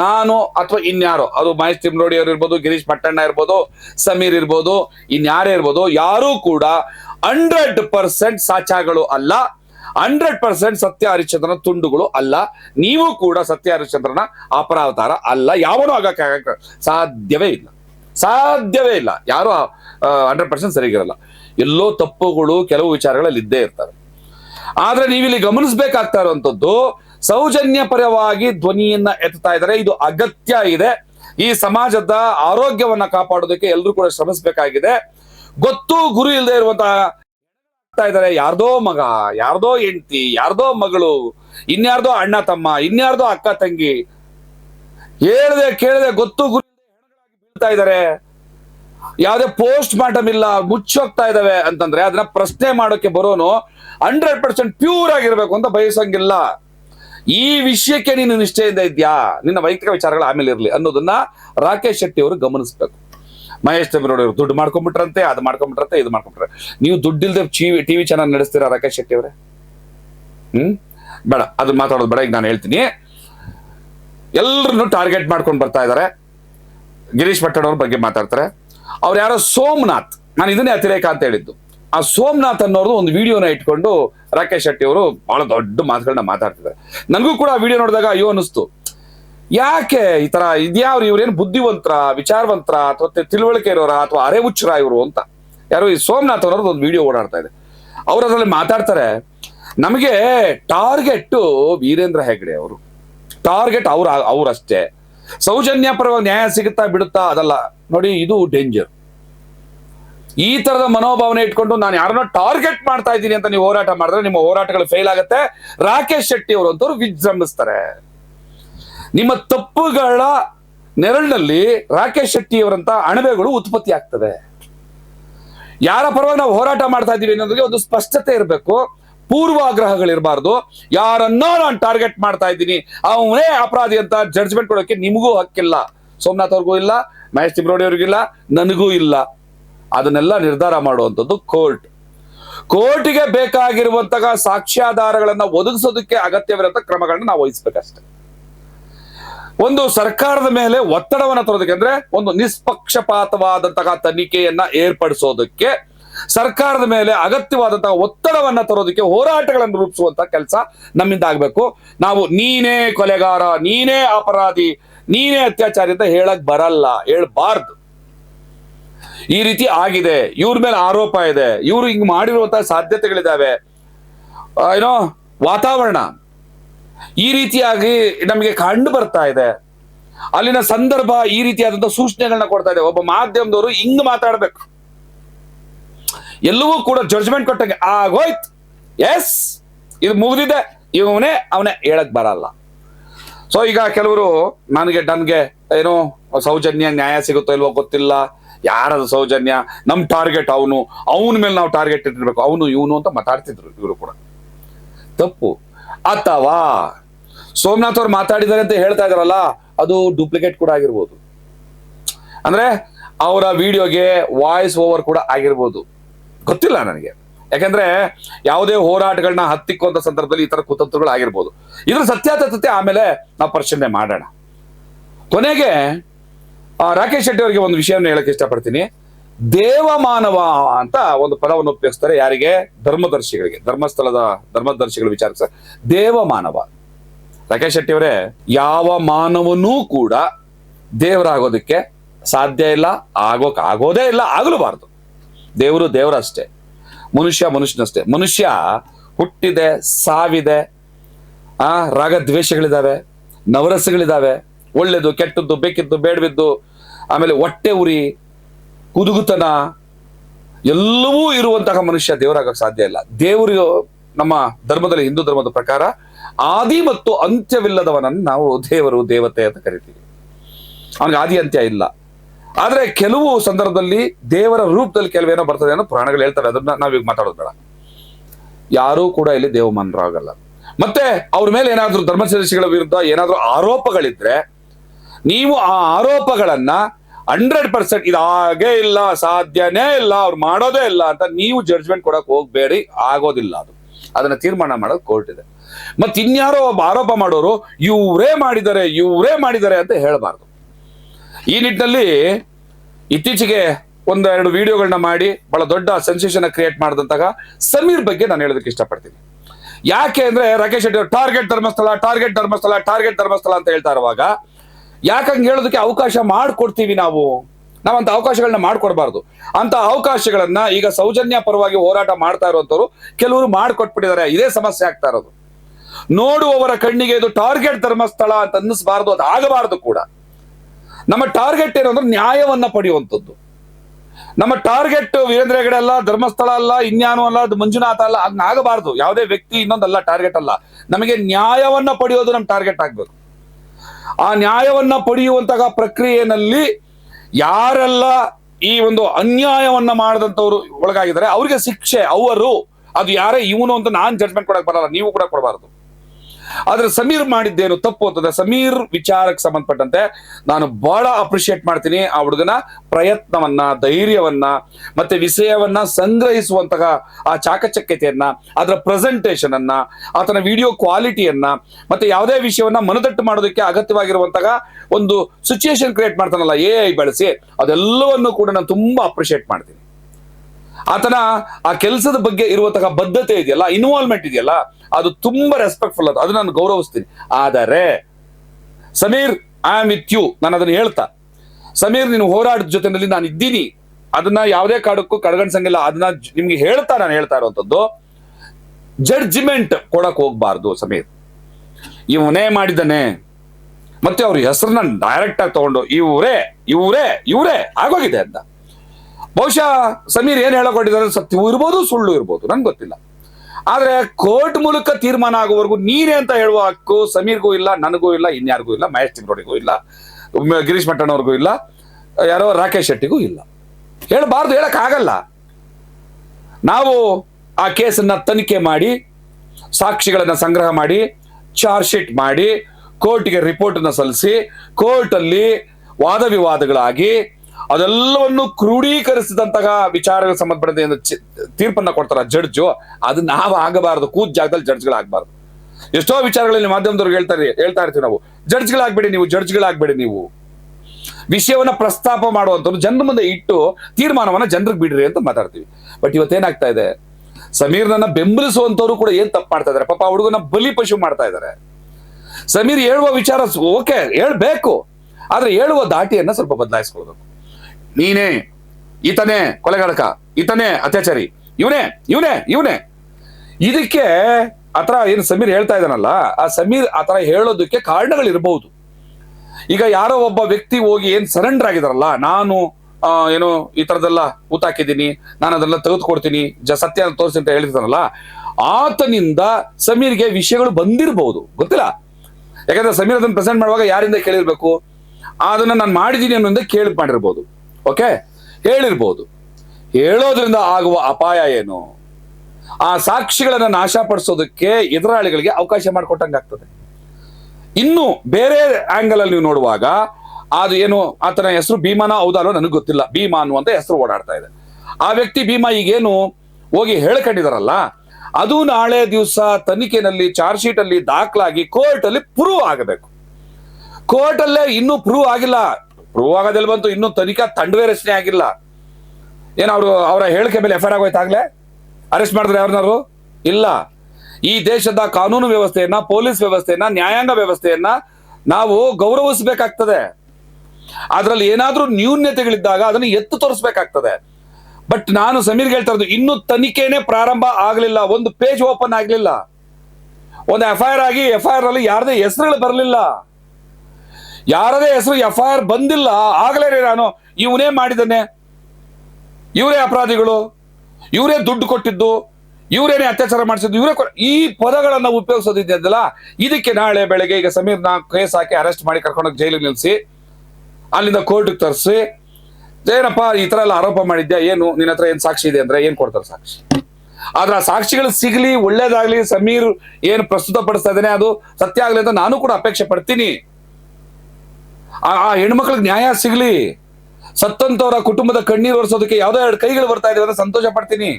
S2: ನಾನು ಅಥವಾ ಇನ್ಯಾರೋ, ಅದು ಮಹೇಶ್ ತಿಮ್ರೋಡಿ ಅವ್ರು ಇರ್ಬೋದು, ಗಿರೀಶ್ ಪಟ್ಟಣ್ಣ ಇರ್ಬೋದು, ಸಮೀರ್ ಇರ್ಬೋದು, ಇನ್ಯಾರೇ ಇರ್ಬೋದು, ಯಾರೂ ಕೂಡ ಹಂಡ್ರೆಡ್ ಪರ್ಸೆಂಟ್ ಸಾಚಾಗಳು ಅಲ್ಲ. ಹಂಡ್ರೆಡ್ ಪರ್ಸೆಂಟ್ ಸತ್ಯ ಹರಿಶ್ಚಂದ್ರನ ತುಂಡುಗಳು ಅಲ್ಲ. ನೀವು ಕೂಡ ಸತ್ಯ ಹರಿಶ್ಚಂದ್ರನ ಅಪರಾವತಾರ ಅಲ್ಲ. ಯಾವನೂ ಆಗಕ್ಕೆ ಸಾಧ್ಯವೇ ಇಲ್ಲ. ಸಾಧ್ಯವೇ ಇಲ್ಲ. ಯಾರು ಹಂಡ್ರೆಡ್ ಪರ್ಸೆಂಟ್ ಸರಿಗಿರಲ್ಲ. ಎಲ್ಲೋ ತಪ್ಪುಗಳು, ಕೆಲವು ವಿಚಾರಗಳಲ್ಲಿ ಇದ್ದೇ ಇರ್ತವೆ ಆದ್ರೆ ನೀವಿಲ್ಲಿ ಗಮನಿಸಬೇಕಾಗ್ತಾ ಇರುವಂತದ್ದು ಸೌಜನ್ಯ ಪರವಾಗಿ ಧ್ವನಿಯನ್ನ ಎತ್ತಾ ಇದ್ದಾರೆ. ಇದು ಅಗತ್ಯ ಇದೆ. ಈ ಸಮಾಜದ ಆರೋಗ್ಯವನ್ನ ಕಾಪಾಡೋದಕ್ಕೆ ಎಲ್ಲರೂ ಕೂಡ ಶ್ರಮಿಸಬೇಕಾಗಿದೆ. ಗೊತ್ತು ಗುರು ಇಲ್ಲದೆ ಇರುವಂತಹ ಇದಾರೆ ಯಾರ್ದೋ ಮಗ, ಯಾರ್ದೋ ಹೆಂಡತಿ, ಯಾರ್ದೋ ಮಗಳು, ಇನ್ಯಾರ್ದೋ ಅಣ್ಣ ತಮ್ಮ, ಇನ್ಯಾರ್ದೋ ಅಕ್ಕ ತಂಗಿ, ಹೇಳ್ದೆ ಕೇಳದೆ ಗೊತ್ತು ಗುರು ಬೀಳ್ತಾ ಇದ್ದಾರೆ. ಯಾವ್ದೇ ಪೋಸ್ಟ್ ಮಾರ್ಟಮ್ ಇಲ್ಲ, ಮುಚ್ಚೋಗ್ತಾ ಇದಾವೆ ಅಂತಂದ್ರೆ ಅದನ್ನ ಪ್ರಶ್ನೆ ಮಾಡೋಕೆ ಬರೋನು ಹಂಡ್ರೆಡ್ ಪರ್ಸೆಂಟ್ ಪ್ಯೂರ್ ಆಗಿರ್ಬೇಕು ಅಂತ ಬಯಸಂಗಿಲ್ಲ. ಈ ವಿಷಯಕ್ಕೆ ನೀನು ನಿಶ್ಚಯದಿಂದ ಇದ್ಯಾ? ನಿನ್ನ ವೈಯಕ್ತಿಕ ವಿಚಾರಗಳು ಆಮೇಲೆ ಇರಲಿ ಅನ್ನೋದನ್ನ ರಾಕೇಶ್ ಶೆಟ್ಟಿ ಅವರು ಗಮನಿಸ್ಬೇಕು. ಮಹೇಶ್ ತಮಿರೋಡಿ ಅವರು ದುಡ್ಡು ಮಾಡ್ಕೊಂಡ್ಬಿಟ್ರಂತೆ ಅದು ಮಾಡ್ಕೊಂಡ್ಬಿಟ್ರಂತೆ ಇದು ಮಾಡ್ಕೊಂಡ್ರೆ ನೀವು ದುಡ್ಡಿಲ್ದೆ ಟಿವಿ ಟಿವಿ ಚಾನಲ್ ನಡೆಸ್ತೀರಾ ರಾಕೇಶ್ ಶೆಟ್ಟಿ ಅವರೇ? ಹ್ಮ್? ಬೇಡ ಅದು ಮಾತಾಡೋದು ಬೇಡ, ಈಗ ನಾನು ಹೇಳ್ತೀನಿ. ಎಲ್ಲರನ್ನು ಟಾರ್ಗೆಟ್ ಮಾಡ್ಕೊಂಡು ಬರ್ತಾ ಇದ್ದಾರೆ ಗಿರೀಶ್ ಭಟ್ಟಣ್ಣವ್ರ ಬಗ್ಗೆ ಮಾತಾಡ್ತಾರೆ. ಅವ್ರು ಯಾರೋ ಸೋಮನಾಥ್. ನಾನು ಇದನ್ನೇ ಅತಿರೇಕ ಅಂತ ಹೇಳಿದ್ದು. ಆ ಸೋಮನಾಥ್ ಅನ್ನೋರ್ದು ಒಂದು ವಿಡಿಯೋನ ಇಟ್ಕೊಂಡು ರಾಕೇಶ್ ಶೆಟ್ಟಿ ಅವರು ಬಹಳ ದೊಡ್ಡ ಮಾತುಗಳನ್ನ ಮಾತಾಡ್ತಿದ್ದಾರೆ. ನನಗೂ ಕೂಡ ಆ ವಿಡಿಯೋ ನೋಡಿದಾಗ ಅಯ್ಯೋ ಅನಿಸ್ತು ಯಾಕೆ ಈ ತರ ಇದ್ಯಾವ್ರು ಇವ್ರೇನು ಬುದ್ಧಿವಂತರ, ವಿಚಾರವಂತರ ಅಥವಾ ತಿಳುವಳಿಕೆ ಇರೋರ ಅಥವಾ ಅರೆಹುಚ್ಚರ ಇವರು ಅಂತ? ಯಾರು ಈ ಸೋಮನಾಥ್ ಅವರದ್ದು ಒಂದು ವಿಡಿಯೋ ಓಡಾಡ್ತಾ ಇದೆ. ಅವ್ರು ಅದರಲ್ಲಿ ಮಾತಾಡ್ತಾರೆ, ನಮಗೆ ಟಾರ್ಗೆಟ್ ವೀರೇಂದ್ರ ಹೆಗ್ಡೆ ಅವರು. ಟಾರ್ಗೆಟ್ ಅವ್ರ ಅವ್ರಷ್ಟೇ. ಸೌಜನ್ಯ ಪರವಾಗಿ ನ್ಯಾಯ ಸಿಗುತ್ತಾ ಬಿಡುತ್ತಾ ಅದಲ್ಲ. ನೋಡಿ, ಇದು ಡೇಂಜರ್ ಈ ತರದ ಮನೋಭಾವನೆ ಇಟ್ಕೊಂಡು ನಾನು ಯಾರನ್ನ ಟಾರ್ಗೆಟ್ ಮಾಡ್ತಾ ಇದ್ದೀನಿ ಅಂತ ನೀವು ಹೋರಾಟ ಮಾಡಿದ್ರೆ ನಿಮ್ಮ ಹೋರಾಟಗಳು ಫೇಲ್ ಆಗುತ್ತೆ. ರಾಕೇಶ್ ಶೆಟ್ಟಿ ಅವರು ಅಂತವ್ರು ವಿಜೃಂಭಿಸ್ತಾರೆ. ನಿಮ್ಮ ತಪ್ಪುಗಳ ನೆರಳಿನಲ್ಲಿ ರಾಕೇಶ್ ಶೆಟ್ಟಿ ಅವರಂತ ಅಣಬೆಗಳು ಉತ್ಪತ್ತಿ ಆಗ್ತವೆ. ಯಾರ ಪರವಾಗಿ ನಾವು ಹೋರಾಟ ಮಾಡ್ತಾ ಇದ್ದೀವಿ ಅನ್ನೋದಕ್ಕೆ ಒಂದು ಸ್ಪಷ್ಟತೆ ಇರಬೇಕು. ಪೂರ್ವಾಗ್ರಹಗಳಿರಬಾರ್ದು. ಯಾರನ್ನ ನಾನು ಟಾರ್ಗೆಟ್ ಮಾಡ್ತಾ ಇದ್ದೀನಿ, ಅವನೇ ಅಪರಾಧಿ ಅಂತ ಜಡ್ಜ್ಮೆಂಟ್ ಕೊಡೋಕೆ ನಿಮಗೂ ಹಕ್ಕಿಲ್ಲ. ಸೋಮನಾಥ್ ಅವ್ರಿಗೂ ಇಲ್ಲ ಮಹೇಶ್ ತಿಮ್ರೋಡಿ ಅವ್ರಿಗಿಲ್ಲ, ನನಗೂ ಇಲ್ಲ. ಅದನ್ನೆಲ್ಲ ನಿರ್ಧಾರ ಮಾಡುವಂಥದ್ದು ಕೋರ್ಟ್ ಕೋರ್ಟಿಗೆ ಬೇಕಾಗಿರುವಂತಹ ಸಾಕ್ಷ್ಯಾಧಾರಗಳನ್ನ ಒದಗಿಸೋದಕ್ಕೆ ಅಗತ್ಯವಿರುವಂತ ಕ್ರಮಗಳನ್ನ ನಾವು ವಹಿಸ್ಬೇಕಷ್ಟೆ. ಒಂದು ಸರ್ಕಾರದ ಮೇಲೆ ಒತ್ತಡವನ್ನ ತರೋದಕ್ಕೆ ಅಂದ್ರೆ ಒಂದು ನಿಷ್ಪಕ್ಷಪಾತವಾದಂತಹ ತನಿಖೆಯನ್ನ ಏರ್ಪಡಿಸೋದಕ್ಕೆ, ಸರ್ಕಾರದ ಮೇಲೆ ಅಗತ್ಯವಾದಂತಹ ಒತ್ತಡವನ್ನ ತರೋದಕ್ಕೆ ಹೋರಾಟಗಳನ್ನು ರೂಪಿಸುವಂತಹ ಕೆಲಸ ನಮ್ಮಿಂದ ಆಗ್ಬೇಕು. ನಾವು ನೀನೇ ಕೊಲೆಗಾರ, ನೀನೇ ಅಪರಾಧಿ ನೀನೇ ಅತ್ಯಾಚಾರಿ ಅಂತ ಹೇಳಕ್ ಬರಲ್ಲ, ಹೇಳ್ಬಾರ್ದು. ಈ ರೀತಿ ಆಗಿದೆ. ಇವ್ರ ಮೇಲೆ ಆರೋಪ ಇದೆ. ಇವರು ಹಿಂಗ್ ಮಾಡಿರುವಂತಹ ಸಾಧ್ಯತೆಗಳಿದಾವೆ. ಏನೋ ವಾತಾವರಣ. ಈ ರೀತಿಯಾಗಿ ನಮಗೆ ಕಂಡು ಬರ್ತಾ ಇದೆ. ಅಲ್ಲಿನ ಸಂದರ್ಭ ಈ ರೀತಿಯಾದಂತಹ ಸೂಚನೆಗಳನ್ನ ಕೊಡ್ತಾ ಇದೆ. ಒಬ್ಬ ಮಾಧ್ಯಮದವರು ಹಿಂಗ್ ಮಾತಾಡ್ಬೇಕು. ಎಲ್ಲವೂ ಕೂಡ ಜಡ್ಜ್ಮೆಂಟ್ ಕೊಟ್ಟಂಗೆ ಆಗೋಯ್ತು. ಎಸ್ ಇದು ಮುಗಿದಿದೆ. ಇವನೇ ಅವನೇ ಹೇಳಕ್ ಬರಲ್ಲ. ಸೊ ಈಗ ಕೆಲವರು ನನಗೆ ನನ್ಗೆ ಏನು ಸೌಜನ್ಯ ನ್ಯಾಯ ಸಿಗುತ್ತೋ ಇಲ್ವೋ ಗೊತ್ತಿಲ್ಲ. ಯಾರದು ಸೌಜನ್ಯ? ನಮ್ ಟಾರ್ಗೆಟ್ ಅವನು. ಅವನ ಮೇಲೆ ನಾವು ಟಾರ್ಗೆಟ್ ಇಟ್ಟಿರ್ಬೇಕು. ಅವನು, ಇವನು ಅಂತ ಮಾತಾಡ್ತಿದ್ರು ಇವರು ಕೂಡ. ತಪ್ಪು. ಅಥವಾ ಸೋಮನಾಥ್ ಅವ್ರು ಮಾತಾಡಿದ್ದಾರೆ ಅಂತ ಹೇಳ್ತಾ ಇದಾರಲ್ಲ, ಅದು ಡೂಪ್ಲಿಕೇಟ್ ಕೂಡ ಆಗಿರ್ಬೋದು. ಅಂದ್ರೆ ಅವರ ವಿಡಿಯೋಗೆ ವಾಯ್ಸ್ ಓವರ್ ಕೂಡ ಆಗಿರ್ಬೋದು. ಗೊತ್ತಿಲ್ಲ ನನಗೆ. ಯಾಕಂದ್ರೆ ಯಾವುದೇ ಹೋರಾಟಗಳನ್ನ ಹತ್ತಿಕ್ಕುವಂತ ಸಂದರ್ಭದಲ್ಲಿ ಈ ತರ ಕುತಂತ್ರಗಳು ಆಗಿರ್ಬೋದು ಇದ್ರ ಸತ್ಯಾಸತ್ಯತೆ ಆಮೇಲೆ ನಾವು ಪರಿಶೀಲನೆ ಮಾಡೋಣ. ಕೊನೆಗೆ ರಾಕೇಶ್ ಶೆಟ್ಟಿ ಅವರಿಗೆ ಒಂದು ವಿಷಯವನ್ನು ಹೇಳಕ್ ಇಷ್ಟಪಡ್ತೀನಿ. ದೇವಮಾನವ ಅಂತ ಒಂದು ಪದವನ್ನು ಉಪಯೋಗಿಸ್ತಾರೆ ಯಾರಿಗೆ? ಧರ್ಮದರ್ಶಿಗಳಿಗೆ. ಧರ್ಮಸ್ಥಳದ ಧರ್ಮದರ್ಶಿಗಳ ವಿಚಾರಿಸ ದೇವಮಾನವ ರಾಕೇಶ್ ಶೆಟ್ಟಿ ಅವರೇ, ಯಾವ ಮಾನವನೂ ಕೂಡ ದೇವರಾಗೋದಕ್ಕೆ ಸಾಧ್ಯ ಇಲ್ಲ, ಆಗೋಕ್ ಆಗೋದೇ ಇಲ್ಲ, ಆಗಲೂಬಾರ್ದು. ದೇವರು ದೇವರಷ್ಟೇ. ಮನುಷ್ಯ ಮನುಷ್ಯನಷ್ಟೇ. ಮನುಷ್ಯ ಹುಟ್ಟಿದೆ, ಸಾವಿದೆ, ಆ ರಾಗ ದ್ವೇಷಗಳಿದ್ದಾವೆ ನವರಸಗಳಿದಾವೆ, ಒಳ್ಳೇದು, ಕೆಟ್ಟದ್ದು, ಬೇಕಿದ್ದು, ಬೇಡವಿದ್ದು, ಆಮೇಲೆ ಹೊಟ್ಟೆ ಉರಿ, ಕುದುಗುತನ, ಎಲ್ಲವೂ ಇರುವಂತಹ ಮನುಷ್ಯ ದೇವರಾಗಕ್ಕೆ ಸಾಧ್ಯ ಇಲ್ಲ. ದೇವರು ನಮ್ಮ ಧರ್ಮದಲ್ಲಿ, ಹಿಂದೂ ಧರ್ಮದ ಪ್ರಕಾರ ಆದಿ ಮತ್ತು ಅಂತ್ಯವಿಲ್ಲದವನನ್ನು ನಾವು ದೇವರು, ದೇವತೆ ಅಂತ ಕರಿತೀವಿ. ಅವನಿಗೆ ಆದಿ ಅಂತ್ಯ ಇಲ್ಲ. ಆದ್ರೆ ಕೆಲವು ಸಂದರ್ಭದಲ್ಲಿ ದೇವರ ರೂಪದಲ್ಲಿ ಕೆಲವೇನೋ ಬರ್ತದೆ ಅನ್ನೋ ಪುರಾಣಗಳು ಹೇಳ್ತಾರೆ. ಅದನ್ನ ನಾವೀಗ ಮಾತಾಡೋದು ಬೇಡ. ಯಾರೂ ಕೂಡ ಇಲ್ಲಿ ದೇವಮಾನರಾಗಲ್ಲ. ಮತ್ತೆ ಅವ್ರ ಮೇಲೆ ಏನಾದ್ರೂ ಸದಸ್ಯಗಳ ವಿರುದ್ಧ ಏನಾದ್ರೂ ಆರೋಪಗಳಿದ್ರೆ ನೀವು ಆ ಆರೋಪಗಳನ್ನ ಹಂಡ್ರೆಡ್ ಪರ್ಸೆಂಟ್ ಇದಾಗೇ ಇಲ್ಲ, ಸಾಧ್ಯನೇ ಇಲ್ಲ, ಅವ್ರು ಮಾಡೋದೇ ಇಲ್ಲ ಅಂತ ನೀವು ಜಡ್ಜ್ಮೆಂಟ್ ಕೊಡಕ್ ಹೋಗ್ಬೇಡಿ, ಆಗೋದಿಲ್ಲ ಅದು. ಅದನ್ನ ತೀರ್ಮಾನ ಮಾಡೋದು ಕೋರ್ಟ್ ಇದೆ. ಮತ್ತೆ ಇನ್ಯಾರೋ ಒಬ್ಬ ಆರೋಪ ಮಾಡೋರು, ಇವರೇ ಮಾಡಿದ್ದಾರೆ ಇವರೇ ಮಾಡಿದ್ದಾರೆ ಅಂತ ಹೇಳಬಾರ್ದು. ಈ ನಿಟ್ಟಿನಲ್ಲಿ ಇತ್ತೀಚೆಗೆ ಒಂದೆರಡು ವಿಡಿಯೋಗಳನ್ನ ಮಾಡಿ ಬಹಳ ದೊಡ್ಡ ಸೆನ್ಸೇಷನ್ ಕ್ರಿಯೇಟ್ ಮಾಡಿದಂತಹ ಸಮೀರ್ ಬಗ್ಗೆ ನಾನು ಹೇಳೋದಕ್ಕೆ ಇಷ್ಟಪಡ್ತೀನಿ. ಯಾಕೆ ಅಂದ್ರೆ Rakesh Shetty target Dharmasthala target Dharmasthala target Dharmasthala ಅಂತ ಹೇಳ್ತಾ ಇರುವಾಗ ಯಾಕಂಗೆ ಹೇಳೋದಕ್ಕೆ ಅವಕಾಶ ಮಾಡಿಕೊಡ್ತೀವಿ ನಾವು? ನಾವಂತ ಅವಕಾಶಗಳನ್ನ ಮಾಡ್ಕೊಡ್ಬಾರ್ದು. ಅಂತ ಅವಕಾಶಗಳನ್ನ ಈಗ ಸೌಜನ್ಯ ಪರವಾಗಿ ಹೋರಾಟ ಮಾಡ್ತಾ ಇರುವಂತವ್ರು ಕೆಲವರು ಮಾಡ್ಕೊಟ್ಬಿಟ್ಟಿದ್ದಾರೆ. ಇದೇ ಸಮಸ್ಯೆ ಆಗ್ತಾ ಇರೋದು. ನೋಡುವವರ ಕಣ್ಣಿಗೆ ಇದು ಟಾರ್ಗೆಟ್ ಧರ್ಮಸ್ಥಳ ಅಂತ ಅನ್ನಿಸ್ಬಾರ್ದು ಅದು ಆಗಬಾರ್ದು ಕೂಡ. ನಮ್ಮ ಟಾರ್ಗೆಟ್ ಏನು ಅಂದ್ರೆ ನ್ಯಾಯವನ್ನ ಪಡೆಯುವಂಥದ್ದು. ನಮ್ಮ ಟಾರ್ಗೆಟ್ ವೀರೇಂದ್ರ ಹೆಗಡೆ ಅಲ್ಲ, ಧರ್ಮಸ್ಥಳ ಅಲ್ಲ, ಇನ್ಯಾನು ಅಲ್ಲ ಮಂಜುನಾಥ ಅಲ್ಲ ಅದನ್ನ ಆಗಬಾರ್ದು. ಯಾವುದೇ ವ್ಯಕ್ತಿ ಇನ್ನೊಂದಲ್ಲ, ಟಾರ್ಗೆಟ್ ಅಲ್ಲ. ನಮಗೆ ನ್ಯಾಯವನ್ನ ಪಡೆಯೋದು ನಮ್ಮ ಟಾರ್ಗೆಟ್ ಆಗ್ಬೇಕು. ಆ ನ್ಯಾಯವನ್ನ ಪಡೆಯುವಂತಹ ಪ್ರಕ್ರಿಯೆಯಲ್ಲಿ ಯಾರೆಲ್ಲ ಈ ಒಂದು ಅನ್ಯಾಯವನ್ನ ಮಾಡದಂತವ್ರು ಒಳಗಾಗಿದ್ದಾರೆ, ಅವ್ರಿಗೆ ಶಿಕ್ಷೆ, ಅವರು, ಅದು ಯಾರೇ, ಇವನು ಅಂತ ನಾನ್ ಜಡ್ಜ್ಮೆಂಟ್ ಕೊಡಕ್ ಬರಲ್ಲ, ನೀವು ಕೂಡ ಕೊಡಬಾರದು. ಆದ್ರೆ ಸಮೀರ್ ಮಾಡಿದ್ದೇನು ತಪ್ಪು ಅಂತಂದ್ರೆ ಸಮೀರ್ ವಿಚಾರಕ್ಕೆ ಸಂಬಂಧಪಟ್ಟಂತೆ ನಾನು ಬಹಳ ಅಪ್ರಿಶಿಯೇಟ್ ಮಾಡ್ತೀನಿ ಆ ಹುಡುಗನ ಪ್ರಯತ್ನವನ್ನ, ಧೈರ್ಯವನ್ನ, ಮತ್ತೆ ವಿಷಯವನ್ನ ಸಂಗ್ರಹಿಸುವಂತಹ ಆ ಚಾಕಚಕ್ಯತೆಯನ್ನ, ಅದರ ಪ್ರೆಸೆಂಟೇಷನ್ ಅನ್ನ, ಆತನ ವಿಡಿಯೋ ಕ್ವಾಲಿಟಿಯನ್ನ ಮತ್ತೆ ಯಾವುದೇ ವಿಷಯವನ್ನ ಮನದಟ್ಟು ಮಾಡೋದಕ್ಕೆ ಅಗತ್ಯವಾಗಿರುವಂತಹ ಒಂದು ಸಿಚುಯೇಷನ್ ಕ್ರಿಯೇಟ್ ಮಾಡ್ತಾನಲ್ಲ ಎ ಐ ಬಳಸಿ, ಅದೆಲ್ಲವನ್ನು ಕೂಡ ನಾನು ತುಂಬಾ ಅಪ್ರಿಶಿಯೇಟ್ ಮಾಡ್ತೀನಿ. ಆತನ ಆ ಕೆಲಸದ ಬಗ್ಗೆ ಇರುವಂತಹ ಬದ್ಧತೆ ಇದೆಯಲ್ಲ ಇನ್ವಾಲ್ವ್ಮೆಂಟ್ ಇದೆಯಲ್ಲ, ಅದು ತುಂಬಾ ರೆಸ್ಪೆಕ್ಟ್ಫುಲ್ ಅದು ಅದು ನಾನು ಗೌರವಿಸ್ತೀನಿ. ಆದರೆ, Sameer I am with you ನಾನು ಅದನ್ನ ಹೇಳ್ತಾ, ಸಮೀರ್, ನೀನು ಹೋರಾಟದ ಜೊತೆನಲ್ಲಿ ನಾನು ಇದ್ದೀನಿ. ಅದನ್ನ ಯಾವುದೇ ಕಾರಣಕ್ಕೂ ಕಡೆಗಣಿಸಂಗಿಲ್ಲ ಅದನ್ನ ನಿಮ್ಗೆ ಹೇಳ್ತಾ ನಾನು ಹೇಳ್ತಾ ಇರುವಂತದ್ದು ಜಡ್ಜ್ಮೆಂಟ್ ಕೊಡಕ್ ಹೋಗ್ಬಾರ್ದು ಸಮೀರ್. ಇವನೇ ಮಾಡಿದ್ದಾನೆ, ಮತ್ತೆ ಅವ್ರ ಹೆಸರನ್ನ ಡೈರೆಕ್ಟ್ ಆಗಿ ತಗೊಂಡು, ಇವರೇ ಇವರೇ ಇವರೇ, ಆಗೋಗಿದೆ ಅಂತ. ಬಹುಶಃ ಸಮೀರ್ ಏನು ಹೇಳಕೊಂಡಿದ್ದಾರೆ ಸತ್ಯವೂ ಇರ್ಬೋದು, ಸುಳ್ಳು ಇರ್ಬೋದು, ನಂಗೆ ಗೊತ್ತಿಲ್ಲ. ಆದ್ರೆ ಕೋರ್ಟ್ ಮೂಲಕ ತೀರ್ಮಾನ ಆಗುವವರೆಗೂ ನೀನೇ ಅಂತ ಹೇಳುವ ಹಕ್ಕು ಸಮೀರ್ಗೂ ಇಲ್ಲ, ನನಗೂ ಇಲ್ಲ, ಇನ್ಯಾರಿಗೂ ಇಲ್ಲ ಮಹೇಶ್ ತಿಮ್ರೋಡಿಗೂ ಇಲ್ಲ ಗಿರೀಶ್ ಮಟ್ಟಣ್ಣವ್ರಿಗೂ ಇಲ್ಲ, ಯಾರೋ ರಾಕೇಶ್ ಶೆಟ್ಟಿಗೂ ಇಲ್ಲ. ಹೇಳಬಾರ್ದು, ಹೇಳಕ್ ಆಗಲ್ಲ. ನಾವು ಆ ಕೇಸನ್ನ ತನಿಖೆ ಮಾಡಿ, ಸಾಕ್ಷಿಗಳನ್ನ ಸಂಗ್ರಹ ಮಾಡಿ, ಚಾರ್ಜ್ ಶೀಟ್ ಮಾಡಿ, ಕೋರ್ಟ್ಗೆ ರಿಪೋರ್ಟ್ ಅನ್ನ ಸಲ್ಲಿಸಿ, ಕೋರ್ಟಲ್ಲಿ ವಾದ ವಿವಾದಗಳಾಗಿ ಅದೆಲ್ಲವನ್ನು ಕ್ರೋಢೀಕರಿಸಿದಂತಹ ವಿಚಾರಗಳ ಸಂಬಂಧಪಟ್ಟ ತೀರ್ಪನ್ನ ಕೊಡ್ತಾರ ಜಡ್ಜು. ಅದು ನಾವು ಆಗಬಾರದು. ಕೂತ್ ಜಾಗದಲ್ಲಿ ಜಡ್ಜ್ಗಳಾಗಬಾರ್ದು. ಎಷ್ಟೋ ವಿಚಾರಗಳಲ್ಲಿ ಮಾಧ್ಯಮದವ್ರಿಗೆ ಹೇಳ್ತಾರೆ, ಹೇಳ್ತಾ ಇರ್ತೀವಿ ನಾವು. ಜಡ್ಜ್ಗಳಾಗ್ಬೇಡಿ ನೀವು ಜಡ್ಜ್ಗಳಾಗ್ಬೇಡಿ ನೀವು. ವಿಷಯವನ್ನ ಪ್ರಸ್ತಾಪ ಮಾಡುವಂಥವ್ರು ಜನರ ಮುಂದೆ ಇಟ್ಟು ತೀರ್ಮಾನವನ್ನ ಜನರಿಗೆ ಬಿಡ್ರಿ ಅಂತ ಮಾತಾಡ್ತೀವಿ. ಬಟ್ ಇವತ್ತೇನಾಗ್ತಾ ಇದೆ? ಸಮೀರ್ನನ್ನ ಬೆಂಬಲಿಸುವಂತವರು ಕೂಡ ಏನ್ ತಪ್ಪು ಮಾಡ್ತಾ ಇದಾರೆ? ಪಾಪ ಹುಡುಗನ ಬಲಿ ಪಶು ಮಾಡ್ತಾ ಇದ್ದಾರೆ ಸಮೀರ್ ಹೇಳುವ ವಿಚಾರ ಓಕೆ, ಹೇಳ್ಬೇಕು. ಆದ್ರೆ ಹೇಳುವ ದಾಟಿಯನ್ನ ಸ್ವಲ್ಪ ಬದಲಾಯಿಸ್ಕೊಳ್ಬೇಕು. ನೀನೇ, ಈತನೇ ಕೊಲೆಗಾರಕ, ಈತನೇ ಅತ್ಯಾಚಾರಿ, ಇವನೇ ಇವನೇ ಇವನೇ. ಇದಕ್ಕೆ ಆತರ ಏನು ಸಮೀರ್ ಹೇಳ್ತಾ ಇದ್ದಾನಲ್ಲ, ಆ ಸಮೀರ್ ಆತರ ಹೇಳೋದಕ್ಕೆ ಕಾರಣಗಳಿರಬಹುದು ಈಗ ಯಾರೋ ಒಬ್ಬ ವ್ಯಕ್ತಿ ಹೋಗಿ ಏನ್ ಸರೆಂಡರ್ ಆಗಿದಾರಲ್ಲ, ನಾನು ಏನು ಈ ತರದೆಲ್ಲ ಊತಾಕಿದ್ದೀನಿ ನಾನು ಅದೆಲ್ಲ ತೆಗೆದುಕೊಡ್ತೀನಿ, ಜ, ಸತ್ಯ ತೋರಿಸಿ ಅಂತ ಹೇಳ್ತಿದ್ದಾನಲ್ಲ ಆತನಿಂದ ಸಮೀರ್ಗೆ ವಿಷಯಗಳು ಬಂದಿರಬಹುದು ಗೊತ್ತಿಲ್ಲ? ಯಾಕಂದ್ರೆ ಸಮೀರ್ ಅದನ್ನ ಪ್ರೆಸೆಂಟ್ ಮಾಡುವಾಗ ಯಾರಿಂದ ಕೇಳಿರ್ಬೇಕು? ಅದನ್ನ ನಾನು ಮಾಡಿದ್ದೀನಿ ಅನ್ನೋದೇ ಕೇಳಿ ಮಾಡಿರ್ಬೋದು. ಓಕೆ ಹೇಳಿರ್ಬೋದು. ಹೇಳೋದ್ರಿಂದ ಆಗುವ ಅಪಾಯ ಏನು? ಆ ಸಾಕ್ಷಿಗಳನ್ನು ನಾಶಪಡಿಸೋದಕ್ಕೆ ಎದುರಾಳಿಗಳಿಗೆ ಅವಕಾಶ ಮಾಡಿಕೊಟ್ಟಂಗಾಗ್ತದೆ. ಇನ್ನು ಬೇರೆ ಆಂಗಲ್ ಅಲ್ಲಿ ನೀವು ನೋಡುವಾಗ, ಅದು ಏನು ಆತನ ಹೆಸರು ಭೀಮಾನ ಹೌದಲ್ಲೋ ನನಗೆ ಗೊತ್ತಿಲ್ಲ. ಭೀಮಾ ಅನ್ನುವಂತ ಹೆಸರು ಓಡಾಡ್ತಾ ಇದೆ. ಆ ವ್ಯಕ್ತಿ ಭೀಮಾ ಈಗೇನು ಹೋಗಿ ಹೇಳ್ಕೊಂಡಿದಾರಲ್ಲ, ಅದು ನಾಳೆ ದಿವಸ ತನಿಖೆನಲ್ಲಿ ಚಾರ್ಜ್ ಶೀಟ್ ಅಲ್ಲಿ ದಾಖಲಾಗಿ ಕೋರ್ಟ್ ಅಲ್ಲಿ ಪ್ರೂವ್ ಆಗಬೇಕು. ಕೋರ್ಟ್ ಅಲ್ಲೇ ಇನ್ನೂ ಪ್ರೂವ್ ಆಗಿಲ್ಲ. ಪ್ರೂವ್ ಆಗೋದೆಲ್ಲ ಬಂತು, ಇನ್ನೂ ತನಿಖಾ ತಂಡವೇ ರಚನೆ ಆಗಿಲ್ಲ. ಏನು ಅವರು, ಅವರ ಹೇಳಿಕೆ ಮೇಲೆ ಎಫ್ ಐ ಆರ್ ಆಗೋಯ್ತಾಗ್ಲೇ? ಅರೆಸ್ಟ್ ಮಾಡಿದ್ರೆ ಯಾರನ್ನಾರು ಇಲ್ಲ. ಈ ದೇಶದ ಕಾನೂನು ವ್ಯವಸ್ಥೆಯನ್ನ, ಪೊಲೀಸ್ ವ್ಯವಸ್ಥೆಯನ್ನ, ನ್ಯಾಯಾಂಗ ವ್ಯವಸ್ಥೆಯನ್ನ ನಾವು ಗೌರವಿಸಬೇಕಾಗ್ತದೆ. ಅದರಲ್ಲಿ ಏನಾದರೂ ನ್ಯೂನ್ಯತೆಗಳಿದ್ದಾಗ ಅದನ್ನು ಎತ್ತು ತೋರಿಸ್ಬೇಕಾಗ್ತದೆ. ಬಟ್ ನಾನು ಸಮೀರ್ ಹೇಳ್ತಾ ಇರೋದು, ಇನ್ನೂ ತನಿಖೆನೆ ಪ್ರಾರಂಭ ಆಗಲಿಲ್ಲ. ಒಂದು ಪೇಜ್ ಓಪನ್ ಆಗಲಿಲ್ಲ. ಒಂದು ಎಫ್ ಐ ಆರ್ ಆಗಿ, ಎಫ್ ಐ ಆರ್ ಅಲ್ಲಿ ಯಾರದೇ ಹೆಸರುಗಳು ಬರಲಿಲ್ಲ. ಯಾರದೇ ಹೆಸರು ಎಫ್ ಐ ಆರ್ ಬಂದಿಲ್ಲ, ಆಗಲೇ ನಾನು ಇವನೇ ಮಾಡಿದ್ದಾನೆ. ಇವರೇ ಅಪರಾಧಿಗಳು, ಇವರೇ ದುಡ್ಡು ಕೊಟ್ಟಿದ್ದು, ಇವರೇನೇ ಅತ್ಯಾಚಾರ ಮಾಡಿಸಿದ್ದು, ಇವರೇ ಈ ಪದಗಳನ್ನ ಉಪಯೋಗಿಸೋದಿದೆಯಲ್ಲ ಇದಕ್ಕೆ ನಾಳೆ ಬೆಳಗ್ಗೆ ಈಗ ಸಮೀರ್ ನಾ ಕೇಸ್ ಹಾಕಿ ಅರೆಸ್ಟ್ ಮಾಡಿ ಕರ್ಕೊಂಡೋಗಿ ಜೈಲಿಗೆ ನಿಲ್ಲಿಸಿ ಅಲ್ಲಿಂದ ಕೋರ್ಟ್ಗೆ ತರಿಸಿ, ಏನಪ್ಪ ಈ ತರ ಎಲ್ಲ ಆರೋಪ ಮಾಡಿದ್ಯಾ, ಏನು? ನಿನ್ನ ಹತ್ರ ಏನು ಸಾಕ್ಷಿ ಇದೆ ಅಂದ್ರೆ ಏನು ಕೊಡ್ತಾರೆ ಸಾಕ್ಷಿ? ಆದ್ರೆ ಆ ಸಾಕ್ಷಿಗಳು ಸಿಗ್ಲಿ, ಒಳ್ಳೇದಾಗ್ಲಿ, ಸಮೀರ್ ಏನು ಪ್ರಸ್ತುತಪಡಿಸ್ತಾ ಇದ್ದಾನೆ, ಅದು ಸತ್ಯ ಆಗಲಿ ಅಂತ ನಾನು ಕೂಡ ಅಪೇಕ್ಷೆ ಪಡ್ತೀನಿ. ಆ ಹೆಣ್ಮಕ್ಳಿಗೆ ನ್ಯಾಯ ಸಿಗ್ಲಿ. ಸತ್ತಂತವರ ಕುಟುಂಬದ ಕಣ್ಣೀರು ಒರೆಸೋದಕ್ಕೆ ಯಾವ್ದೋ ಎರಡು ಕೈಗಳು ಬರ್ತಾ ಇದಾವೆ ಅಂತ ಸಂತೋಷ ಪಡ್ತೀನಿ.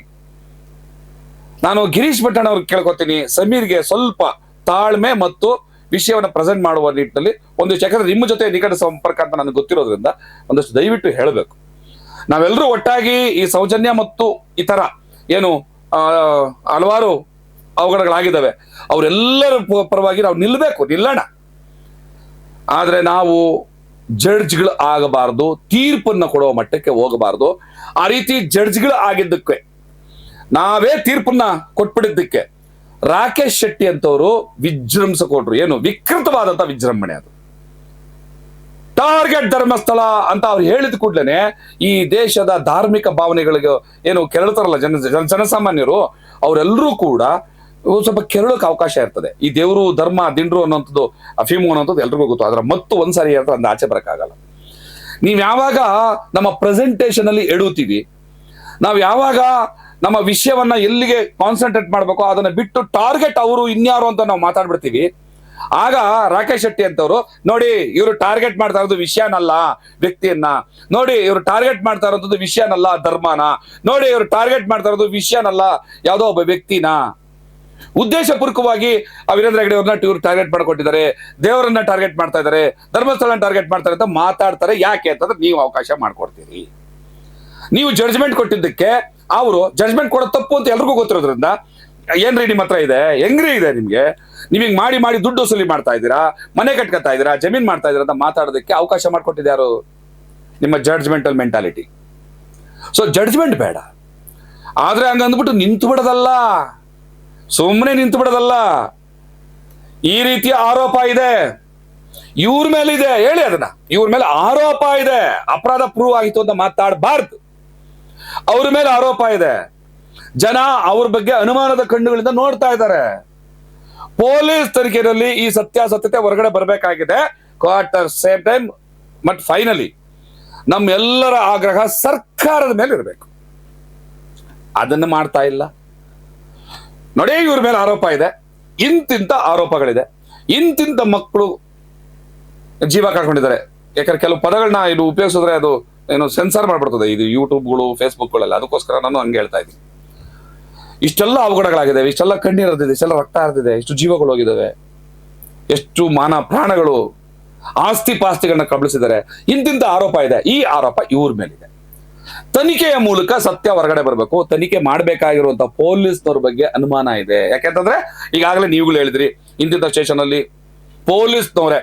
S2: ನಾನು ಗಿರೀಶ್ ಭಟ್ಟಣ್ಣ ಅವ್ರಿಗೆ ಕೇಳ್ಕೊತೀನಿ, ಸಮೀರ್ಗೆ ಸ್ವಲ್ಪ ತಾಳ್ಮೆ ಮತ್ತು ವಿಷಯವನ್ನು ಪ್ರೆಸೆಂಟ್ ಮಾಡುವ ನಿಟ್ಟಿನಲ್ಲಿ ಒಂದು ಯಾಕಂದ್ರೆ ನಿಮ್ಮ ಜೊತೆ ನಿಕಟ ಸಂಪರ್ಕ ಅಂತ ನನಗೆ ಗೊತ್ತಿರೋದ್ರಿಂದ ಒಂದಷ್ಟು ದಯವಿಟ್ಟು ಹೇಳಬೇಕು. ನಾವೆಲ್ಲರೂ ಒಟ್ಟಾಗಿ ಈ ಸೌಜನ್ಯ ಮತ್ತು ಇತರ ಏನು ಹಲವಾರು ಅವಘಡಗಳಾಗಿದ್ದಾವೆ. ಅವರೆಲ್ಲರ ಪರವಾಗಿ ನಾವು ನಿಲ್ಲಬೇಕು ನಿಲ್ಲೋಣ. ಆದರೆ ನಾವು ಜಡ್ಜ್ಗಳು ಆಗಬಾರದು, ತೀರ್ಪನ್ನು ಕೊಡುವ ಮಟ್ಟಕ್ಕೆ ಹೋಗಬಾರದು. ಆ ರೀತಿ ಜಡ್ಜ್ಗಳು ಆಗಿದ್ದಕ್ಕೆ, ನಾವೇ ತೀರ್ಪನ್ನ ಕೊಟ್ಬಿಡಿದ್ದಕ್ಕೆ ರಾಕೇಶ್ ಶೆಟ್ಟಿ ಅಂತವರು ವಿಜೃಂಭಸ ಕೊಟ್ರು ಏನು, ವಿಕೃತವಾದಂತ ವಿಜೃಂಭಣೆ ಅದು. ಟಾರ್ಗೆಟ್ ಧರ್ಮಸ್ಥಳ ಅಂತ ಅವ್ರು ಹೇಳಿದ ಕೂಡಲೇ ಈ ದೇಶದ ಧಾರ್ಮಿಕ ಭಾವನೆಗಳಿಗೆ ಏನು ಕೆರಳ್ತಾರಲ್ಲ ಜನ, ಜನ- ಜನಸಾಮಾನ್ಯರು, ಅವರೆಲ್ಲರೂ ಕೂಡ ಸ್ವಲ್ಪ ಕೆರಳಕ್ಕೆ ಅವಕಾಶ ಇರ್ತದೆ. ಈ ದೇವರು, ಧರ್ಮ, ದಿಂಡ್ರು ಅನ್ನೋಂಥದ್ದು ಅಫೀಮು ಅನ್ನೋಂಥದ್ದು ಎಲ್ರಿಗೂ ಗೊತ್ತು. ಆದ್ರೆ ಮತ್ತು ಒಂದ್ಸಾರಿ ಹೇಳ್ತಾರೆ ಅಂದ್ರೆ ಆಚೆ ಬರಕ್ಕಾಗಲ್ಲ. ನೀವು ಯಾವಾಗ ನಮ್ಮ ಪ್ರೆಸೆಂಟೇಷನ್ ಅಲ್ಲಿ ಎಡುತ್ತೀವಿ ನಾವು ಯಾವಾಗ ನಮ್ಮ ವಿಷಯವನ್ನ ಎಲ್ಲಿಗೆ ಕಾನ್ಸಂಟ್ರೇಟ್ ಮಾಡಬೇಕು ಅದನ್ನ ಬಿಟ್ಟು ಟಾರ್ಗೆಟ್ ಅವರು ಇನ್ಯಾರು ಅಂತ ನಾವು ಮಾತಾಡ್ಬಿಡ್ತೀವಿ. ಆಗ ರಾಕೇಶ್ ಶೆಟ್ಟಿ ಅಂತವರು, ನೋಡಿ ಇವರು ಟಾರ್ಗೆಟ್ ಮಾಡ್ತಾ ಇರೋದು ವಿಷಯನಲ್ಲ ವ್ಯಕ್ತಿಯನ್ನ. ನೋಡಿ ಇವರು ಟಾರ್ಗೆಟ್ ಮಾಡ್ತಾ ಇರೋದು ವಿಷಯನಲ್ಲ ಧರ್ಮನ. ನೋಡಿ ಇವರು ಟಾರ್ಗೆಟ್ ಮಾಡ್ತಾ ಇರೋದು ವಿಷಯನಲ್ಲ ಯಾವುದೋ ಒಬ್ಬ ವ್ಯಕ್ತಿನ. ಉದ್ದೇಶಪೂರ್ವಕವಾಗಿ ಆ ವೀರೇಂದ್ರ ಹೆಗಡೆ ಅವ್ರನ್ನ ಇವ್ರು ಟಾರ್ಗೆಟ್ ಮಾಡ್ಕೊಟ್ಟಿದ್ದಾರೆ. ದೇವರನ್ನ ಟಾರ್ಗೆಟ್ ಮಾಡ್ತಾ ಇದ್ದಾರೆ. ಧರ್ಮಸ್ಥಳ ಟಾರ್ಗೆಟ್ ಮಾಡ್ತಾರೆ ಅಂತ ಮಾತಾಡ್ತಾರೆ. ಯಾಕೆ ಅಂತಂದ್ರೆ ನೀವು ಅವಕಾಶ ಮಾಡ್ಕೊಡ್ತೀರಿ. ನೀವು ಜಡ್ಜ್ಮೆಂಟ್ ಕೊಟ್ಟಿದ್ದಕ್ಕೆ ಅವರು ಜಡ್ಜ್ಮೆಂಟ್ ಕೊಡೋ ತಪ್ಪು ಅಂತ ಎಲ್ರಿಗೂ ಗೊತ್ತಿರೋದ್ರಿಂದ ಏನ್ರಿ ನಿಮ್ಮ ಹತ್ರ ಇದೆ? ಹೆಂಗ್ರಿ ಇದೆ ನಿಮ್ಗೆ? ನೀವ್ ಹಿಂಗ್ ಮಾಡಿ ಮಾಡಿ ದುಡ್ಡು ವಸೂಲಿ ಮಾಡ್ತಾ ಇದ್ದೀರಾ? ಮನೆ ಕಟ್ಕೊತಾ ಇದ್ದೀರಾ? ಜಮೀನ್ ಮಾಡ್ತಾ ಇದ್ದೀರಾ ಅಂತ ಮಾತಾಡೋದಕ್ಕೆ ಅವಕಾಶ ಮಾಡ್ಕೊಟ್ಟಿದ್ಯಾರು ನಿಮ್ಮ ಜಡ್ಜ್ಮೆಂಟಲ್ ಮೆಂಟಾಲಿಟಿ ಸೊ ಜಡ್ಜ್ಮೆಂಟ್ ಬೇಡ. ಆದ್ರೆ ಹಂಗಂದ್ಬಿಟ್ಟು ನಿಂತು ಬಿಡೋದಲ್ಲ ಸುಮ್ಮನೆ ನಿಂತು ಬಿಡೋದಲ್ಲ. ಈ ರೀತಿಯ ಆರೋಪ ಇದೆ. ಇವ್ರ ಮೇಲೆ ಇದೆ. ಹೇಳಿ ಅದನ್ನ. ಇವ್ರ ಮೇಲೆ ಆರೋಪ ಇದೆ. ಅಪರಾಧ ಪ್ರೂವ್ ಆಗಿತ್ತು ಅಂತ ಮಾತಾಡಬಾರ್ದು. ಅವ್ರ ಮೇಲೆ ಆರೋಪ ಇದೆ. ಜನ ಅವ್ರ ಬಗ್ಗೆ ಅನುಮಾನದ ಕಣ್ಣುಗಳಿಂದ ನೋಡ್ತಾ ಇದ್ದಾರೆ. ಪೊಲೀಸ್ ತನಿಖೆಯಲ್ಲಿ ಈ ಸತ್ಯಾಸತ್ಯತೆ ಹೊರಗಡೆ ಬರಬೇಕಾಗಿದೆ. Quarter same time, but finally ನಮ್ಮೆಲ್ಲರ ಆಗ್ರಹ ಸರ್ಕಾರದ ಮೇಲೆ ಇರಬೇಕು. ಅದನ್ನು ಮಾಡ್ತಾ ಇಲ್ಲ. ನೋಡಿ ಇವ್ರ ಮೇಲೆ ಆರೋಪ ಇದೆ. ಇಂತಿಂತ ಆರೋಪಗಳಿದೆ. ಇಂತಿಂತ ಮಕ್ಕಳು ಜೀವ ಕಳ್ಕೊಂಡಿದ್ದಾರೆ ಯಾಕಂದ್ರೆ ಕೆಲವು ಪದಗಳನ್ನ ಇದು ಉಪಯೋಗಿಸಿದ್ರೆ ಅದು ಏನು ಸೆನ್ಸಾರ್ ಮಾಡ್ಬಿಡ್ತದೆ. ಇದು ಯೂಟ್ಯೂಬ್ಗಳು, ಫೇಸ್ಬುಕ್ಗಳೆಲ್ಲ. ಅದಕ್ಕೋಸ್ಕರ ನಾನು ಹಂಗೆ ಹೇಳ್ತಾ ಇದ್ದೀನಿ. ಇಷ್ಟೆಲ್ಲ ಅವಘಡಗಳಾಗಿದೆ. ಇಷ್ಟೆಲ್ಲ ಕಣ್ಣೀರು ಇಷ್ಟೆಲ್ಲ ರಕ್ತ ಹರಿದಿದೆ. ಇಷ್ಟು ಜೀವಗಳು ಹೋಗಿದ್ದಾವೆ. ಎಷ್ಟು ಮಾನ ಪ್ರಾಣಗಳು ಆಸ್ತಿ ಪಾಸ್ತಿಗಳನ್ನ ಕಬಳಿಸಿದ್ದಾರೆ. ಇಂತಿಂತ ಆರೋಪ ಇದೆ. ಈ ಆರೋಪ ಇವ್ರ ಮೇಲಿದೆ. ತನಿಖೆಯ ಮೂಲಕ ಸತ್ಯ ಹೊರಗಡೆ ಬರಬೇಕು. ತನಿಖೆ ಮಾಡಬೇಕಾಗಿರುವಂತ ಪೊಲೀಸ್ನವ್ರ ಬಗ್ಗೆ ಅನುಮಾನ ಇದೆ. ಯಾಕೆಂತಂದ್ರೆ ಈಗಾಗಲೇ ನೀವುಗಳು ಹೇಳಿದ್ರಿ, ಇಂತಿಂತ ಸ್ಟೇಷನ್ ಅಲ್ಲಿ ಪೊಲೀಸ್ನವರೇ,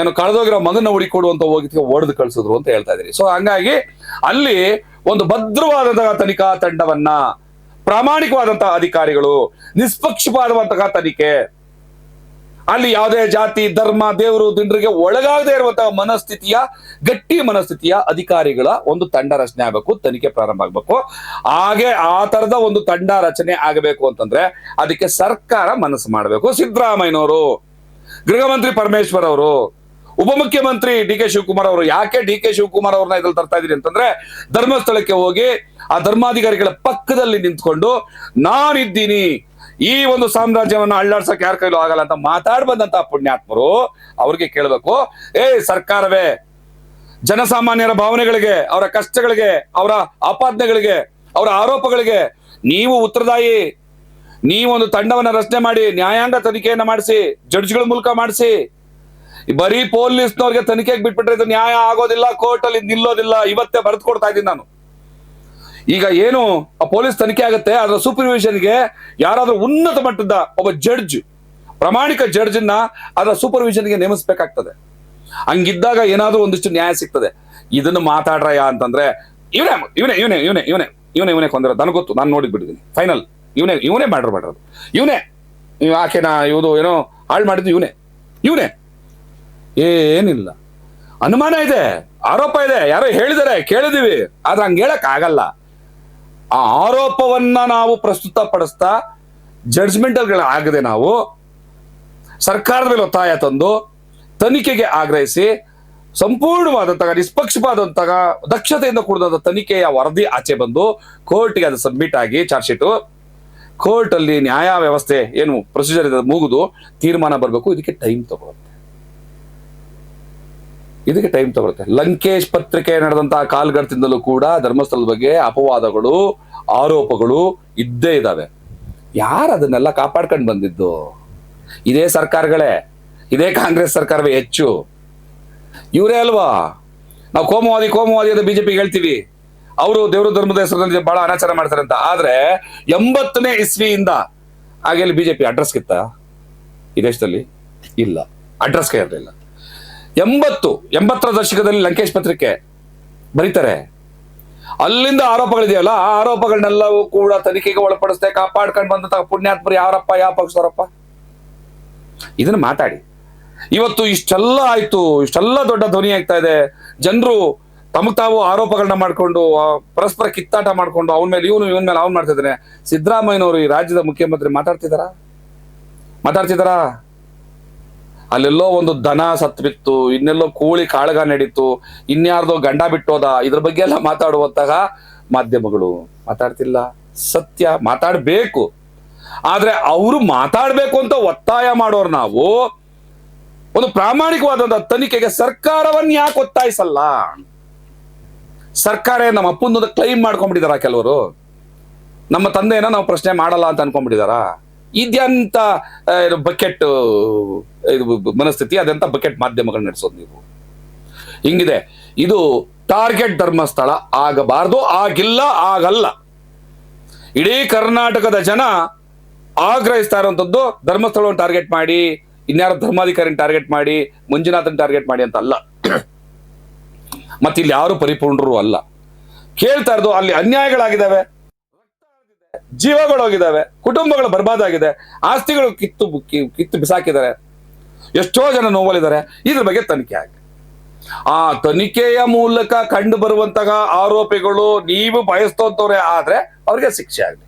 S2: ಏನು ಕಳೆದೋಗಿರೋ ಮಗನ ಹುಡಿಕೊಡುವಂತ ಹೋಗಿ ಹೊಡೆದು ಕಳ್ಸಿದ್ರು ಅಂತ ಹೇಳ್ತಾ ಇದ್ರಿ ಸೊ ಹಂಗಾಗಿ ಅಲ್ಲಿ ಒಂದು ಭದ್ರವಾದಂತಹ ತನಿಖಾ ತಂಡವನ್ನ, ಪ್ರಾಮಾಣಿಕವಾದಂತಹ ಅಧಿಕಾರಿಗಳು, ನಿಷ್ಪಕ್ಷಪಾತವಾದಂತಹ ತನಿಖೆ ಅಲ್ಲಿ ಯಾವುದೇ ಜಾತಿ, ಧರ್ಮ, ದೇವರು, ದಿಂಡ್ರಿಗೆ ಒಳಗಾಗದೇ ಇರುವಂತಹ ಮನಸ್ಥಿತಿಯ, ಗಟ್ಟಿ ಮನಸ್ಥಿತಿಯ ಅಧಿಕಾರಿಗಳ ಒಂದು ತಂಡ ರಚನೆ ಆಗಬೇಕು, ತನಿಖೆ ಪ್ರಾರಂಭ ಆಗಬೇಕು. ಹಾಗೆ ಆ ತರದ ಒಂದು ತಂಡ ರಚನೆ ಆಗಬೇಕು ಅಂತಂದ್ರೆ ಅದಕ್ಕೆ ಸರ್ಕಾರ ಮನಸ್ಸು ಮಾಡಬೇಕು. ಸಿದ್ದರಾಮಯ್ಯನವರು ಗೃಹ ಮಂತ್ರಿ ಪರಮೇಶ್ವರ್ ಅವರು, ಉಪಮುಖ್ಯಮಂತ್ರಿ ಡಿ ಕೆ ಶಿವಕುಮಾರ್ ಅವರು, ಯಾಕೆ ಡಿ ಕೆ ಶಿವಕುಮಾರ್ ಅವ್ರನ್ನ ಇದ್ರಲ್ಲಿ ತರ್ತಾ ಇದೀರಿ ಅಂತಂದ್ರೆ ಧರ್ಮಸ್ಥಳಕ್ಕೆ ಹೋಗಿ ಆ ಧರ್ಮಾಧಿಕಾರಿಗಳ ಪಕ್ಕದಲ್ಲಿ ನಿಂತ್ಕೊಂಡು, ನಾನಿದ್ದೀನಿ ಈ ಒಂದು ಸಾಮ್ರಾಜ್ಯವನ್ನ ಅಳ್ಳಾಡ್ಸಕ್ ಯಾರ ಕೈಲೂ ಆಗಲ್ಲ ಅಂತ ಮಾತಾಡ್ ಬಂದಂತ ಪುಣ್ಯಾತ್ಮರು ಅವ್ರಿಗೆ ಕೇಳಬೇಕು, ಏ ಸರ್ಕಾರವೇ, ಜನಸಾಮಾನ್ಯರ ಭಾವನೆಗಳಿಗೆ, ಅವರ ಕಷ್ಟಗಳಿಗೆ, ಅವರ ಆಪಾದನೆಗಳಿಗೆ, ಅವರ ಆರೋಪಗಳಿಗೆ ನೀವು ಉತ್ತರದಾಯಿ, ನೀವೊಂದು ತಂಡವನ್ನ ರಚನೆ ಮಾಡಿ, ನ್ಯಾಯಾಂಗ ತನಿಖೆಯನ್ನ ಮಾಡಿಸಿ, ಜಡ್ಜ್ಗಳ ಮೂಲಕ ಮಾಡಿಸಿ, ಬರೀ ಪೊಲೀಸ್ನವ್ರಿಗೆ ತನಿಖೆಗೆ ಬಿಟ್ಬಿಟ್ರೆ ಇದು ನ್ಯಾಯ ಆಗೋದಿಲ್ಲ ಕೋರ್ಟ್ ಅಲ್ಲಿ ನಿಲ್ಲೋದಿಲ್ಲ, ಇವತ್ತೇ ಬರೆದು ಕೊಡ್ತಾ ಇದ್ದೀನಿ ನಾನು. ಈಗ ಏನು ಆ ಪೊಲೀಸ್ ತನಿಖೆ ಆಗುತ್ತೆ ಅದರ ಸೂಪರ್ವಿಷನ್ಗೆ ಯಾರಾದ್ರೂ ಉನ್ನತ ಮಟ್ಟದ ಒಬ್ಬ ಜಡ್ಜ್ ಪ್ರಾಮಾಣಿಕ ಜಡ್ಜ್ ಅನ್ನ ಅದರ ಸೂಪರ್ವಿಷನ್ಗೆ ನೇಮಿಸಬೇಕಾಗ್ತದೆ. ಹಂಗಿದ್ದಾಗ ಏನಾದ್ರೂ ಒಂದಿಷ್ಟು ನ್ಯಾಯ ಸಿಗ್ತದೆ. ಇದನ್ನು ಮಾತಾಡ್ರಯ್ಯ ಅಂತಂದ್ರೆ, ಇವನೇ ಇವನೇ ಇವನೇ ಇವನೇ ಇವನೇ ಇವನೇ ಇವನೇ ಕೊಂದ್ರೆ ನನಗೆ ಗೊತ್ತು, ನಾನು ನೋಡಿದ್ ಬಿಟ್ಟಿದ್ದೀನಿ ಫೈನಲ್ ಇವನೇ ಇವನೇ ಮಾಡ್ರ ಮಾಡಿರೋದು. ಇವನೇ ಆಕೆನ ಇವುದು ಏನೋ ಹಾಳು ಮಾಡಿದ್ದು ಇವನೇ. ಇವನೇ. ಏನಿಲ್ಲ. ಅನುಮಾನ ಇದೆ, ಆರೋಪ ಇದೆ, ಯಾರೋ ಹೇಳಿದ್ದಾರೆ ಕೇಳಿದೀವಿ ಆದ್ರೆ ಹಂಗೆ ಹೇಳಕ್ ಆಗಲ್ಲ. ಆ ಆರೋಪವನ್ನ ನಾವು ಪ್ರಸ್ತುತ ಪಡಿಸ್ತಾ ಆಗದೆ ನಾವು ಸರ್ಕಾರದ ಮೇಲೆ ಒತ್ತಾಯ ತಂದು ತನಿಖೆಗೆ ಆಗ್ರಹಿಸಿ ಸಂಪೂರ್ಣವಾದಂತಹ ನಿಷ್ಪಕ್ಷವಾದಂತಹ ದಕ್ಷತೆಯಿಂದ ಕೂಡಿದ ತನಿಖೆಯ ವರದಿ ಆಚೆ ಬಂದು ಕೋರ್ಟ್ಗೆ ಅದು ಸಬ್ಮಿಟ್ ಆಗಿ ಚಾರ್ಜ್ ಶೀಟು ಕೋರ್ಟ್ ಅಲ್ಲಿ ನ್ಯಾಯ ವ್ಯವಸ್ಥೆ ಏನು ಪ್ರೊಸೀಜರ್ ಇದೆ ಮುಗಿದು, ತೀರ್ಮಾನ ಬರಬೇಕು, ಇದಕ್ಕೆ ಟೈಮ್ ತಗೊಳುತ್ತೆ. ಇದಕ್ಕೆ ಟೈಮ್ ತಗೊಳುತ್ತೆ. ಲಂಕೇಶ್ ಪತ್ರಿಕೆ ನಡೆದಂತಹ ಕಾಲ್ಗಡ್ತಿಂದಲೂ ಕೂಡ ಧರ್ಮಸ್ಥಳದ ಬಗ್ಗೆ ಅಪವಾದಗಳು, ಆರೋಪಗಳು ಇದ್ದೇ ಇದ್ದಾವೆ ಯಾರು ಅದನ್ನೆಲ್ಲ ಕಾಪಾಡ್ಕೊಂಡು ಬಂದಿದ್ದು? ಇದೇ ಸರ್ಕಾರಗಳೇ, ಇದೇ ಕಾಂಗ್ರೆಸ್ ಸರ್ಕಾರವೇ ಹೆಚ್ಚು. ಇವರೇ ಅಲ್ವಾ? ನಾವು ಕೋಮುವಾದಿ ಕೋಮುವಾದಿ ಅಂತ ಬಿಜೆಪಿಗೆ ಹೇಳ್ತೀವಿ. ಅವರು ದೇವ್ರ ಧರ್ಮದ ಹೆಸರಿನಲ್ಲಿ ಬಹಳ ಅನಾಚಾರ ಮಾಡ್ತಾರೆ ಅಂತ. ಆದ್ರೆ ಎಂಬತ್ತನೇ ಇಸ್ವಿಯಿಂದ ಹಾಗೆಲ್ಲಿ ಬಿ ಜೆ ಪಿ ಅಡ್ರೆಸ್ ಕಿತ್ತ ಈ ದೇಶದಲ್ಲಿ? ಇಲ್ಲ. ಅಡ್ರೆಸ್ಗೆ ಇರಲಿಲ್ಲ ಎಂಬತ್ತು, ಎಂಬತ್ತರ ದಶಕದಲ್ಲಿ ಲಂಕೇಶ್ ಪತ್ರಿಕೆ ಬರೀತಾರೆ. ಅಲ್ಲಿಂದ ಆರೋಪಗಳಿದೆಯಲ್ಲ ಆ ಆರೋಪಗಳನ್ನೆಲ್ಲವೂ ಕೂಡ ತನಿಖೆಗೆ ಒಳಪಡಿಸ್ದೆ ಕಾಪಾಡ್ಕೊಂಡು ಬಂದಂತಹ ಪುಣ್ಯಾತ್ಮರು ಯಾರಪ್ಪ, ಯಾವ ಪಕ್ಷದವರಪ್ಪ? ಇದನ್ನ ಮಾತಾಡಿ. ಇವತ್ತು ಇಷ್ಟೆಲ್ಲ ಆಯ್ತು, ಇಷ್ಟೆಲ್ಲ ದೊಡ್ಡ ಧ್ವನಿ ಆಗ್ತಾ ಇದೆ. ಜನರು ತಮಗ್ ತಾವು ಆರೋಪಗಳನ್ನ ಮಾಡ್ಕೊಂಡು ಪರಸ್ಪರ ಕಿತ್ತಾಟ ಮಾಡ್ಕೊಂಡು, ಅವನ ಮೇಲೆ, ಇವನು, ಇವನ್ ಮೇಲೆ, ಅವ್ನು ಮಾಡ್ತಿದ್ದಾನೆ ಸಿದ್ದರಾಮಯ್ಯನವರು ಈ ರಾಜ್ಯದ ಮುಖ್ಯಮಂತ್ರಿ ಮಾತಾಡ್ತಿದಾರಾ ಮಾತಾಡ್ತಿದಾರಾ ಅಲ್ಲೆಲ್ಲೋ ಒಂದು ದನ ಸತ್ಬಿತ್ತು ಇನ್ನೆಲ್ಲೋ ಕೋಳಿ ಕಾಳಗ ನಡೀತು, ಇನ್ಯಾರ್ದೋ ಗಂಡ ಬಿಟ್ಟೋದ, ಇದ್ರ ಬಗ್ಗೆ ಎಲ್ಲ ಮಾತಾಡುವಂತಹ ಮಾಧ್ಯಮಗಳು. ಮಾತಾಡ್ತಿಲ್ಲ. ಸತ್ಯ. ಮಾತಾಡ್ಬೇಕು. ಆದ್ರೆ ಅವರು ಮಾತಾಡ್ಬೇಕು ಅಂತ ಒತ್ತಾಯ ಮಾಡೋರು ನಾವು, ಒಂದು ಪ್ರಾಮಾಣಿಕವಾದಂತ ತನಿಖೆಗೆ ಸರ್ಕಾರವನ್ನ ಯಾಕೆ ಒತ್ತಾಯಿಸಲ್ಲ? ಸರ್ಕಾರ ನಮ್ಮ ಅಪ್ಪಂದೊಂದು ಕ್ಲೈಮ್ ಮಾಡ್ಕೊಂಡ್ಬಿಟ್ಟಿದಾರ ಕೆಲವರು? ನಮ್ಮ ತಂದೆಯನ್ನ ನಾವು ಪ್ರಶ್ನೆ ಮಾಡಲ್ಲ ಅಂತ ಅನ್ಕೊಂಡ್ಬಿಟ್ಟಿದಾರ? ಇದ್ಯಾಂತ ಬಕೆಟ್ ಇದು ಮನಸ್ಥಿತಿ ಅದೆಂತ ಬಕೆಟ್ ಮಾಧ್ಯಮಗಳು ನಡೆಸೋದು ನೀವು. ಹಿಂಗಿದೆ, ಇದು ಟಾರ್ಗೆಟ್ ಧರ್ಮಸ್ಥಳ ಆಗಬಾರ್ದು, ಆಗಿಲ್ಲ, ಆಗಲ್ಲ. ಇಡೀ ಕರ್ನಾಟಕದ ಜನ ಆಗ್ರಹಿಸ್ತಾ ಇರುವಂತದ್ದು ಧರ್ಮಸ್ಥಳವನ್ನು ಟಾರ್ಗೆಟ್ ಮಾಡಿ, ಇನ್ಯಾರ ಧರ್ಮಾಧಿಕಾರಿನ ಟಾರ್ಗೆಟ್ ಮಾಡಿ, ಮಂಜುನಾಥನ್ ಟಾರ್ಗೆಟ್ ಮಾಡಿ ಅಂತ ಅಲ್ಲ. ಮತ್ತೆ ಇಲ್ಲಿ ಯಾರು ಪರಿಪೂರ್ಣರು ಅಲ್ಲ. ಕೇಳ್ತಾ ಇರೋದು ಅಲ್ಲಿ ಅನ್ಯಾಯಗಳಾಗಿದ್ದಾವೆ. ಜೀವಗಳು ಹೋಗಿದ್ದಾವೆ, ಕುಟುಂಬಗಳು ಬರ್ಬಾದಾಗಿದೆ, ಆಸ್ತಿಗಳು ಕಿತ್ತು ಕಿತ್ತು ಬಿಸಾಕಿದ್ದಾರೆ, ಎಷ್ಟೋ ಜನ ನೋವಲಿದ್ದಾರೆ ಇದ್ರ ಬಗ್ಗೆ ತನಿಖೆ ಆಗಿ. ಆ ತನಿಖೆಯ ಮೂಲಕ ಕಂಡು ಬರುವಂತಹ ಆರೋಪಿಗಳು ನೀವು ಬಯಸ್ತೋಂತವ್ರೆ ಆದ್ರೆ ಅವ್ರಿಗೆ ಶಿಕ್ಷೆ ಆಗಲಿ.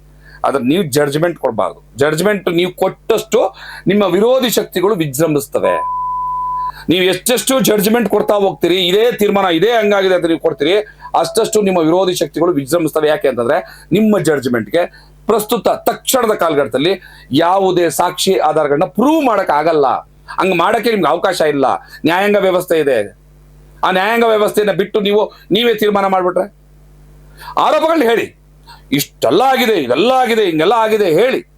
S2: ಆದ್ರೆ ನೀವು ಜಡ್ಜ್ಮೆಂಟ್ ಕೊಡಬಾರ್ದು. ಜಡ್ಜ್ಮೆಂಟ್ ನೀವು ಕೊಟ್ಟಷ್ಟು ನಿಮ್ಮ ವಿರೋಧಿ ಶಕ್ತಿಗಳು ವಿಜೃಂಭಿಸ್ತವೆ. ನೀವು ಎಷ್ಟೆಷ್ಟು ಜಡ್ಜ್ಮೆಂಟ್ ಕೊಡ್ತಾ ಹೋಗ್ತೀರಿ, ಇದೇ ತೀರ್ಮಾನ, ಇದೇ ಹಂಗಾಗಿದೆ ಅಂತ ನೀವು ಕೊಡ್ತೀರಿ, ಅಷ್ಟಷ್ಟು ನಿಮ್ಮ ವಿರೋಧಿ ಶಕ್ತಿಗಳು ವಿಜೃಂಭಿಸ್ತವೆ. ಯಾಕೆ ಅಂತಂದ್ರೆ, ನಿಮ್ಮ ಜಡ್ಜ್ಮೆಂಟ್ಗೆ ಪ್ರಸ್ತುತ ತಕ್ಷಣದ ಕಾಲಘಟ್ಟದಲ್ಲಿ ಯಾವುದೇ ಸಾಕ್ಷಿ ಆಧಾರಗಳನ್ನ ಪ್ರೂವ್ ಮಾಡಕ್ ಆಗಲ್ಲ. ಹಂಗ್ ಮಾಡಕ್ಕೆ ನಿಮ್ಗೆ ಅವಕಾಶ ಇಲ್ಲ. ನ್ಯಾಯಾಂಗ ವ್ಯವಸ್ಥೆ ಇದೆ. ಆ ನ್ಯಾಯಾಂಗ ವ್ಯವಸ್ಥೆಯನ್ನ ಬಿಟ್ಟು ನೀವು, ನೀವೇ ತೀರ್ಮಾನ ಮಾಡ್ಬಿಟ್ರೆ? ಆರೋಪಗಳನ್ನ ಹೇಳಿ. ಇಷ್ಟೆಲ್ಲ ಆಗಿದೆ, ಇದೆಲ್ಲ ಆಗಿದೆ ಹಿಂಗೆಲ್ಲ ಆಗಿದೆ, ಹೇಳಿ.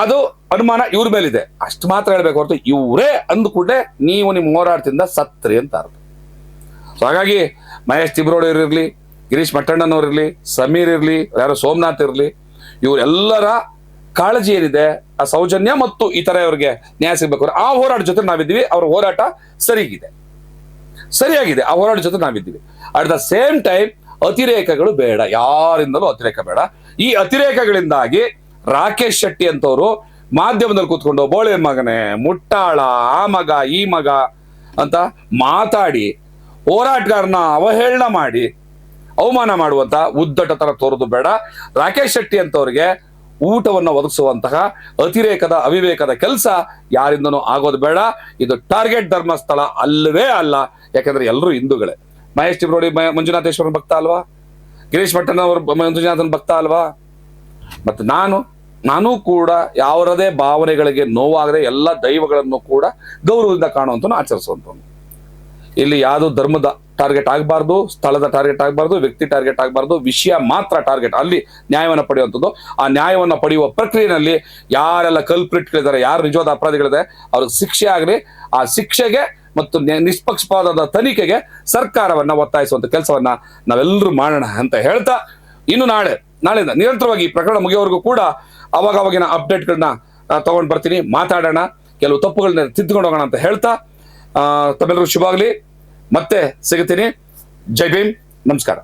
S2: ಅದು ಅನುಮಾನ ಇವ್ರ ಮೇಲಿದೆ. ಅಷ್ಟು ಮಾತ್ರ ಹೇಳ್ಬೇಕು ಹೊರತು ಇವರೇ ಅಂದ್ಕೂಡ್ಲೆ ನೀವು ನಿಮ್ಮ ಹೋರಾಟದಿಂದ ಸತ್ರಿ ಅಂತ ಅರ್ಥ. ಸೊ ಹಾಗಾಗಿ ಮಹೇಶ್ ತಿಬ್ರೋಡ್ ಇರಲಿ, ಗಿರೀಶ್ ಮಟ್ಟಣ್ಣನವ್ರು ಸಮೀರ್ ಇರಲಿ, ಯಾರೋ ಸೋಮನಾಥ್ ಇರಲಿ, ಇವರೆಲ್ಲರ ಕಾಳಜಿ ಏನಿದೆ, ಆ ಸೌಜನ್ಯ ಮತ್ತು ಇತರೆಯವರಿಗೆ ನ್ಯಾಯ ಸಿಗ್ಬೇಕು ಆ ಹೋರಾಟ ಜೊತೆ ನಾವಿದ್ದೀವಿ, ಅವ್ರ ಹೋರಾಟ ಸರಿಗಿದೆ. ಸರಿಯಾಗಿದೆ, ಆ ಹೋರಾಟ ಜೊತೆ ನಾವಿದ್ದೀವಿ. ಅಟ್ ದ ಸೇಮ್ ಟೈಮ್ ಅತಿರೇಕಗಳು ಬೇಡ, ಯಾರಿಂದಲೂ ಅತಿರೇಕ ಬೇಡ. ಈ ಅತಿರೇಕಗಳಿಂದಾಗಿ ರಾಕೇಶ್ ಶೆಟ್ಟಿ ಅಂತವರು ಮಾಧ್ಯಮದಲ್ಲಿ ಕೂತ್ಕೊಂಡು, ಬೋಳೆ ಮಗನೇ, ಮುಟ್ಟಾಳ, ಆ ಮಗ, ಈ ಮಗ ಅಂತ ಮಾತಾಡಿ, ಹೋರಾಟಗಾರನ ಅವಹೇಳನ ಮಾಡಿ, ಅವಮಾನ ಮಾಡುವಂತ ಉದ್ದಟ ತರ ತೋರೋದು ಬೇಡ. ರಾಕೇಶ್ ಶೆಟ್ಟಿ ಅಂತವ್ರಿಗೆ ಊಟವನ್ನು ಒದಗಿಸುವಂತಹ ಅತಿರೇಕದ ಅವಿವೇಕದ ಕೆಲಸ ಯಾರಿಂದನೂ ಆಗೋದು ಬೇಡ. ಇದು ಟಾರ್ಗೆಟ್ ಧರ್ಮಸ್ಥಳ ಅಲ್ಲವೇ ಅಲ್ಲ, ಯಾಕಂದ್ರೆ ಎಲ್ಲರೂ ಹಿಂದೂಗಳೇ. ಮಹೇಶ್ ಟಿಬ್ರೋಡಿ ಮ- ಮಂಜುನಾಥೇಶ್ವರನ ಭಕ್ತ ಅಲ್ವಾ? ಗಿರೀಶ್ ಭಟ್ಟನವರು ಮಂಜುನಾಥನ ಮಂಜುನಾಥನ್ ಭಕ್ತ ಅಲ್ವಾ? ಮತ್ತೆ ನಾನು ನಾನು ಕೂಡ ಯಾವರದೇ ಭಾವನೆಗಳಿಗೆ ನೋವಾಗದೆ ಎಲ್ಲ ದೈವಗಳನ್ನು ಕೂಡ ಗೌರವದಿಂದ ಕಾಣುವಂತ ಆಚರಿಸುವಂಥವ್ನು ಇಲ್ಲಿ ಯಾವುದು ಧರ್ಮದ ಟಾರ್ಗೆಟ್ ಆಗಬಾರ್ದು, ಸ್ಥಳದ ಟಾರ್ಗೆಟ್ ಆಗಬಾರ್ದು, ವ್ಯಕ್ತಿ ಟಾರ್ಗೆಟ್ ಆಗಬಾರ್ದು, ವಿಷಯ ಮಾತ್ರ ಟಾರ್ಗೆಟ್ ಅಲ್ಲಿ ನ್ಯಾಯವನ್ನು ಪಡೆಯುವಂಥದ್ದು. ಆ ನ್ಯಾಯವನ್ನು ಪಡೆಯುವ ಪ್ರಕ್ರಿಯೆಯಲ್ಲಿ ಯಾರೆಲ್ಲ ಕಲ್ಪ್ರಿಟ್ಗಳಿದ್ದಾರೆ ಯಾರು ನಿಜವಾದ ಅಪರಾಧಿಗಳಿದೆ ಅವ್ರಿಗೆ ಶಿಕ್ಷೆ ಆಗಲಿ, ಆ ಶಿಕ್ಷೆಗೆ ಮತ್ತು ನಿಷ್ಪಕ್ಷಪಾತದ ತನಿಖೆಗೆ ಸರ್ಕಾರವನ್ನು ಒತ್ತಾಯಿಸುವಂಥ ಕೆಲಸವನ್ನು ನಾವೆಲ್ಲರೂ ಮಾಡೋಣ ಅಂತ ಹೇಳ್ತಾ ಇನ್ನು ನಾಳೆ, ನಾಳೆಯಿಂದ ನಿರಂತರವಾಗಿ ಪ್ರಕರಣ ಮುಗಿಯೋವರೆಗೂ ಕೂಡ ಅವಾಗ ಅವಾಗಿನ ಅಪ್ಡೇಟ್ಗಳನ್ನ ತಗೊಂಡು ಬರ್ತೀನಿ. ಮಾತಾಡೋಣ. ಕೆಲವು ತಪ್ಪುಗಳನ್ನ ತಿದ್ದುಕೊಂಡು ಹೋಗೋಣ ಅಂತ ಹೇಳ್ತಾ ತಮ್ಮೆಲ್ಲರಿಗೂ ಶುಭ ಆಗಲಿ ಮತ್ತೆ ಸಿಗುತ್ತೀನಿ. ಜೈ ಭೀಮ್. ನಮಸ್ಕಾರ.